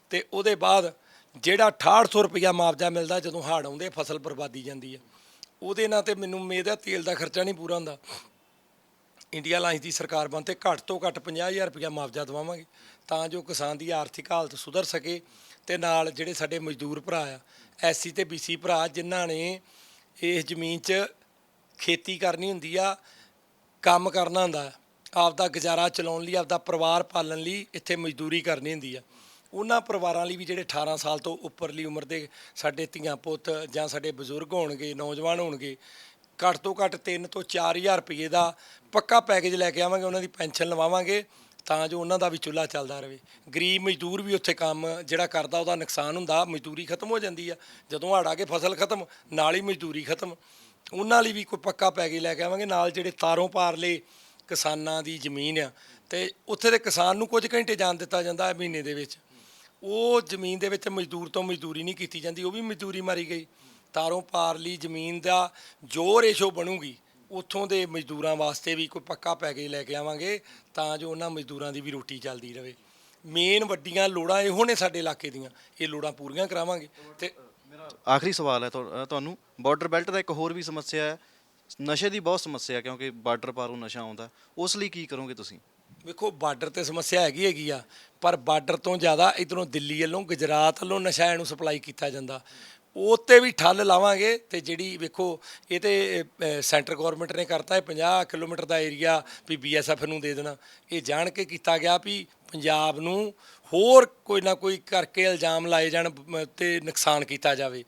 ਤੇ ਉਹਦੇ ਬਾਅਦ ਜਿਹੜਾ 6800 ਰੁਪਇਆ ਮੁਆਵਜ਼ਾ ਮਿਲਦਾ ਜਦੋਂ ਹਾੜ ਆਉਂਦੇ ਫਸਲ ਬਰਬਾਦੀ ਜਾਂਦੀ ਹੈ ਉਹਦੇ ਨਾਲ ਤੇ ਮੈਨੂੰ ਉਮੀਦ ਹੈ ਤੇਲ ਦਾ ਖਰਚਾ ਨਹੀਂ ਪੂਰਾ ਹੁੰਦਾ। ਇੰਡੀਆ ਲਾਈਨਸ ਦੀ ਸਰਕਾਰ ਬਣ ਤੇ ਘੱਟ ਤੋਂ ਘੱਟ 50000 ਰੁਪਇਆ ਮੁਆਵਜ਼ਾ ਦਵਾਵਾਂਗੇ, ਤਾਂ ਜੋ ਕਿਸਾਨ ਦੀ ਆਰਥਿਕ ਹਾਲਤ ਸੁਧਰ ਸਕੇ ਤੇ ਨਾਲ ਜਿਹੜੇ ਸਾਡੇ ਮਜ਼ਦੂਰ ਭਰਾ ਆ ਐਸਸੀ ਤੇ ਬੀਸੀ ਭਰਾ ਜਿਨ੍ਹਾਂ ਨੇ ਇਸ ਜ਼ਮੀਨ 'ਚ ਖੇਤੀ ਕਰਨੀ ਹੁੰਦੀ ਆ, ਕੰਮ ਕਰਨਾ ਹੁੰਦਾ, ਆਪਦਾ ਗੁਜ਼ਾਰਾ ਚਲਾਉਣ ਲਈ, ਆਪਦਾ ਪਰਿਵਾਰ ਪਾਲਣ ਲਈ ਇੱਥੇ ਮਜ਼ਦੂਰੀ ਕਰਨੀ ਹੁੰਦੀ ਆ। ਉਹਨਾਂ ਪਰਿਵਾਰਾਂ ਲਈ ਵੀ ਜਿਹੜੇ 18 ਸਾਲ ਤੋਂ ਉੱਪਰਲੀ ਉਮਰ ਦੇ ਸਾਡੇ ਧੀਆਂ ਪੁੱਤ ਜਾਂ ਸਾਡੇ ਬਜ਼ੁਰਗ ਹੋਣਗੇ, ਨੌਜਵਾਨ ਹੋਣਗੇ ਘੱਟ ਤੋਂ ਘੱਟ 3 ਤੋਂ 4000 ਰੁਪਏ ਦਾ ਪੱਕਾ ਪੈਕੇਜ ਲੈ ਕੇ ਆਵਾਂਗੇ, ਉਹਨਾਂ ਦੀ ਪੈਨਸ਼ਨ ਲਵਾਵਾਂਗੇ, ਤਾਂ ਜੋ ਉਹਨਾਂ ਦਾ ਵੀ ਚੁੱਲ੍ਹਾ ਚੱਲਦਾ ਰਹੇ। ਗਰੀਬ ਮਜ਼ਦੂਰ ਵੀ ਉੱਥੇ ਕੰਮ ਜਿਹੜਾ ਕਰਦਾ, ਉਹਦਾ ਨੁਕਸਾਨ ਹੁੰਦਾ, ਮਜ਼ਦੂਰੀ ਖਤਮ ਹੋ ਜਾਂਦੀ ਆ। ਜਦੋਂ ਹੜ ਆ ਕੇ ਫਸਲ ਖਤਮ, ਨਾਲ ਹੀ ਮਜ਼ਦੂਰੀ ਖਤਮ। ਉਹਨਾਂ ਲਈ ਵੀ ਕੋਈ ਪੱਕਾ ਪੈਕੇਜ ਲੈ ਕੇ ਆਵਾਂਗੇ, ਨਾਲ ਜਿਹੜੇ ਤਾਰੋਂ ਪਾਰਲੇ ਕਿਸਾਨਾਂ ਦੀ ਜ਼ਮੀਨ ਆ, ਤੇ ਉੱਥੇ ਦੇ ਕਿਸਾਨ ਨੂੰ ਕੁਝ ਘੰਟੇ ਜਾਣ ਦਿੱਤਾ ਜਾਂਦਾ ਹੈ ਮਹੀਨੇ ਦੇ ਵਿੱਚ। ਉਹ ਜ਼ਮੀਨ ਦੇ ਵਿੱਚ ਮਜ਼ਦੂਰ ਤੋਂ ਮਜ਼ਦੂਰੀ ਨਹੀਂ ਕੀਤੀ ਜਾਂਦੀ, ਉਹ ਵੀ ਮਜ਼ਦੂਰੀ ਮਾਰੀ ਗਈ। ਤਾਰੋਂ ਪਾਰਲੀ ਜ਼ਮੀਨ ਦਾ ਜੋ ਰੇਸ਼ੋ ਬਣੂਗੀ ਉੱਥੋਂ ਦੇ ਮਜ਼ਦੂਰਾਂ ਵਾਸਤੇ ਵੀ ਕੋਈ ਪੱਕਾ ਪੈਕੇਜ ਲੈ ਕੇ ਆਵਾਂਗੇ ਤਾਂ ਜੋ ਉਹਨਾਂ ਮਜ਼ਦੂਰਾਂ ਦੀ ਵੀ ਰੋਟੀ ਚੱਲਦੀ ਰਹੇ ਮੇਨ ਵੱਡੀਆਂ ਲੋੜਾਂ ਇਹੋ ਨੇ ਸਾਡੇ ਇਲਾਕੇ ਦੀਆਂ ਇਹ ਲੋੜਾਂ ਪੂਰੀਆਂ ਕਰਾਵਾਂਗੇ। ਤੇ ਆਖਰੀ ਸਵਾਲ ਹੈ ਤੁਹਾ- ਅ, ਤੁਹਾਨੂੰ ਬਾਰਡਰ ਬੈਲਟ ਦਾ ਇੱਕ ਹੋਰ ਵੀ ਸਮੱਸਿਆ ਹੈ ਨਸ਼ੇ ਦੀ ਬਹੁਤ ਸਮੱਸਿਆ ਹੈ ਕਿਉਂਕਿ ਬਾਰਡਰ ਪਾਰੋਂ ਨਸ਼ਾ ਆਉਂਦਾ ਉਸ ਲਈ ਕੀ ਕਰੋਗੇ ਤੁਸੀਂ? ਵੇਖੋ ਬਾਰਡਰ ਤੇ ਸਮੱਸਿਆ ਹੈਗੀ ਹੈਗੀ ਆ ਪਰ ਬਾਰਡਰ ਤੋਂ ਜ਼ਿਆਦਾ ਇਧਰੋਂ ਦਿੱਲੀ ਵੱਲੋਂ ਗੁਜਰਾਤ ਵੱਲੋਂ ਨਸ਼ਾ ਨੂੰ ਸਪਲਾਈ ਕੀਤਾ ਜਾਂਦਾ। ਉਹ ਤੇ ਵੀ ਠੱਲ ਲਾਵਾਂਗੇ ਤੇ ਜਿਹੜੀ ਵੇਖੋ, ਇਹ ਤੇ ਸੈਂਟਰ ਗਵਰਨਮੈਂਟ ਨੇ ਕਰਤਾ ਹੈ 50 ਕਿਲੋਮੀਟਰ ਦਾ ਏਰੀਆ ਵੀ ਬੀਐਸਐਫ ਨੂੰ ਦੇ ਦੇਣਾ। ਇਹ ਜਾਣ ਕੇ ਕੀਤਾ ਗਿਆ ਵੀ ਪੰਜਾਬ ਨੂੰ ਹੋਰ ਕੋਈ ਨਾ ਕੋਈ ਕਰਕੇ ਇਲਜ਼ਾਮ ਲਾਏ ਜਾਣ ਤੇ ਨੁਕਸਾਨ ਕੀਤਾ ਜਾਵੇ।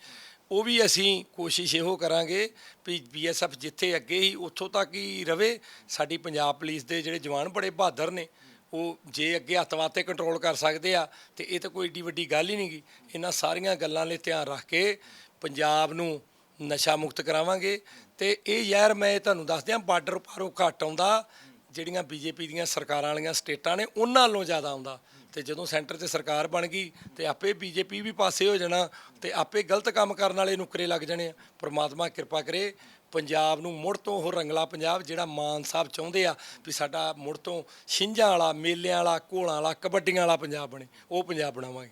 ਉਹ ਵੀ ਅਸੀਂ ਕੋਸ਼ਿਸ਼ ਇਹੋ ਕਰਾਂਗੇ ਵੀ ਬੀਐਸਐਫ ਜਿੱਥੇ ਅੱਗੇ ਹੀ ਉੱਥੋਂ ਤੱਕ ਹੀ ਰਵੇ। ਸਾਡੀ ਪੰਜਾਬ ਪੁਲਿਸ ਦੇ ਜਿਹੜੇ ਜਵਾਨ ਬੜੇ ਬਹਾਦਰ ਨੇ ਉਹ ਜੇ ਅੱਗੇ ਅੱਤਵਾਦ ਤੇ ਕੰਟਰੋਲ ਕਰ ਸਕਦੇ ਆ, ਤੇ ਇਹ ਤਾਂ ਕੋਈ ਏਡੀ ਵੱਡੀ ਗੱਲ ਹੀ ਨਹੀਂਗੀ। ਇਹਨਾਂ ਸਾਰੀਆਂ ਗੱਲਾਂ ਲਈ ਧਿਆਨ ਰੱਖ ਕੇ ਪੰਜਾਬ ਨੂੰ ਨਸ਼ਾ ਮੁਕਤ ਕਰਾਵਾਂਗੇ। ਤੇ ਇਹ ਯਾਰ ਮੈਂ ਤੁਹਾਨੂੰ ਦੱਸ ਦਿਆਂ ਬਾਰਡਰ ਪਾਰੋਂ ਘੱਟ ਆਉਂਦਾ ਜਿਹੜੀਆਂ ਬੀਜੇਪੀ ਦੀਆਂ ਸਰਕਾਰਾਂ ਵਾਲੀਆਂ ਸਟੇਟਾਂ ਨੇ ਉਹਨਾਂ ਨਾਲੋਂ ਜ਼ਿਆਦਾ ਆਉਂਦਾ। ਤੇ ਜਦੋਂ ਸੈਂਟਰ 'ਚ ਸਰਕਾਰ ਬਣ ਗਈ ਤੇ ਆਪੇ ਬੀਜੇਪੀ ਵੀ ਪਾਸੇ ਹੋ ਜਾਣਾ ਤੇ ਆਪੇ ਗਲਤ ਕੰਮ ਕਰਨ ਵਾਲੇ ਨੁਕਰੇ ਲੱਗ ਜਾਣੇ ਆ। ਪ੍ਰਮਾਤਮਾ ਕਿਰਪਾ ਕਰੇ ਪੰਜਾਬ ਨੂੰ ਮੁੜ ਤੋਂ ਉਹ ਰੰਗਲਾ ਪੰਜਾਬ ਜਿਹੜਾ ਮਾਨ ਸਾਹਿਬ ਚਾਹੁੰਦੇ ਆ ਵੀ ਸਾਡਾ ਮੁੜ ਤੋਂ ਛਿੰਝਾਂ ਵਾਲਾ ਮੇਲਿਆਂ ਵਾਲਾ ਘੋਲਾਂ ਵਾਲਾ ਕਬੱਡੀਆਂ ਵਾਲਾ ਪੰਜਾਬ ਬਣੇ। ਉਹ ਪੰਜਾਬ ਬਣਾਵਾਂਗੇ।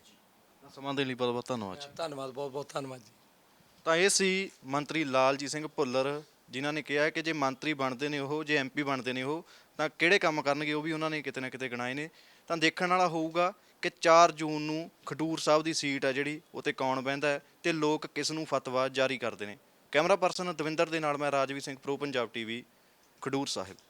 ਸਮਾਂ ਦੇਣ ਲਈ ਬਹੁਤ ਬਹੁਤ ਧੰਨਵਾਦ ਜੀ। ਧੰਨਵਾਦ ਬਹੁਤ ਬਹੁਤ ਧੰਨਵਾਦ ਜੀ। ਤਾਂ ਇਹ ਸੀ ਮੰਤਰੀ ਲਾਲਜੀਤ ਸਿੰਘ ਭੁੱਲਰ ਜਿਨ੍ਹਾਂ ਨੇ ਕਿਹਾ ਕਿ ਜੇ ਮੰਤਰੀ ਬਣਦੇ ਨੇ ਉਹ ਜੇ ਐਮਪੀ ਬਣਦੇ ਨੇ ਉਹ ਤਾਂ ਕਿਹੜੇ ਕੰਮ ਕਰਨਗੇ ਉਹ ਵੀ ਉਹਨਾਂ ਨੇ ਕਿਤੇ ਨਾ ਕਿਤੇ ਗਣਾਏ ਨੇ। ਤਾਂ ਦੇਖਣ ਵਾਲਾ ਹੋਊਗਾ ਕਿ 4 ਜੂਨ ਨੂੰ ਖਡੂਰ ਸਾਹਿਬ ਦੀ ਸੀਟ ਆ ਜਿਹੜੀ, ਉਹ ਤੇ ਕੌਣ ਬਹਿੰਦਾ ਹੈ ਤੇ ਲੋਕ ਕਿਸ ਨੂੰ ਫਤਵਾ ਜਾਰੀ ਕਰਦੇ ਨੇ। ਕੈਮਰਾ ਪਰਸਨ ਦਵਿੰਦਰ ਦੇ ਨਾਲ ਮੈਂ ਰਾਜਵੀਰ ਸਿੰਘ ਪ੍ਰੋ ਪੰਜਾਬ ਟੀਵੀ ਖਡੂਰ ਸਾਹਿਬ।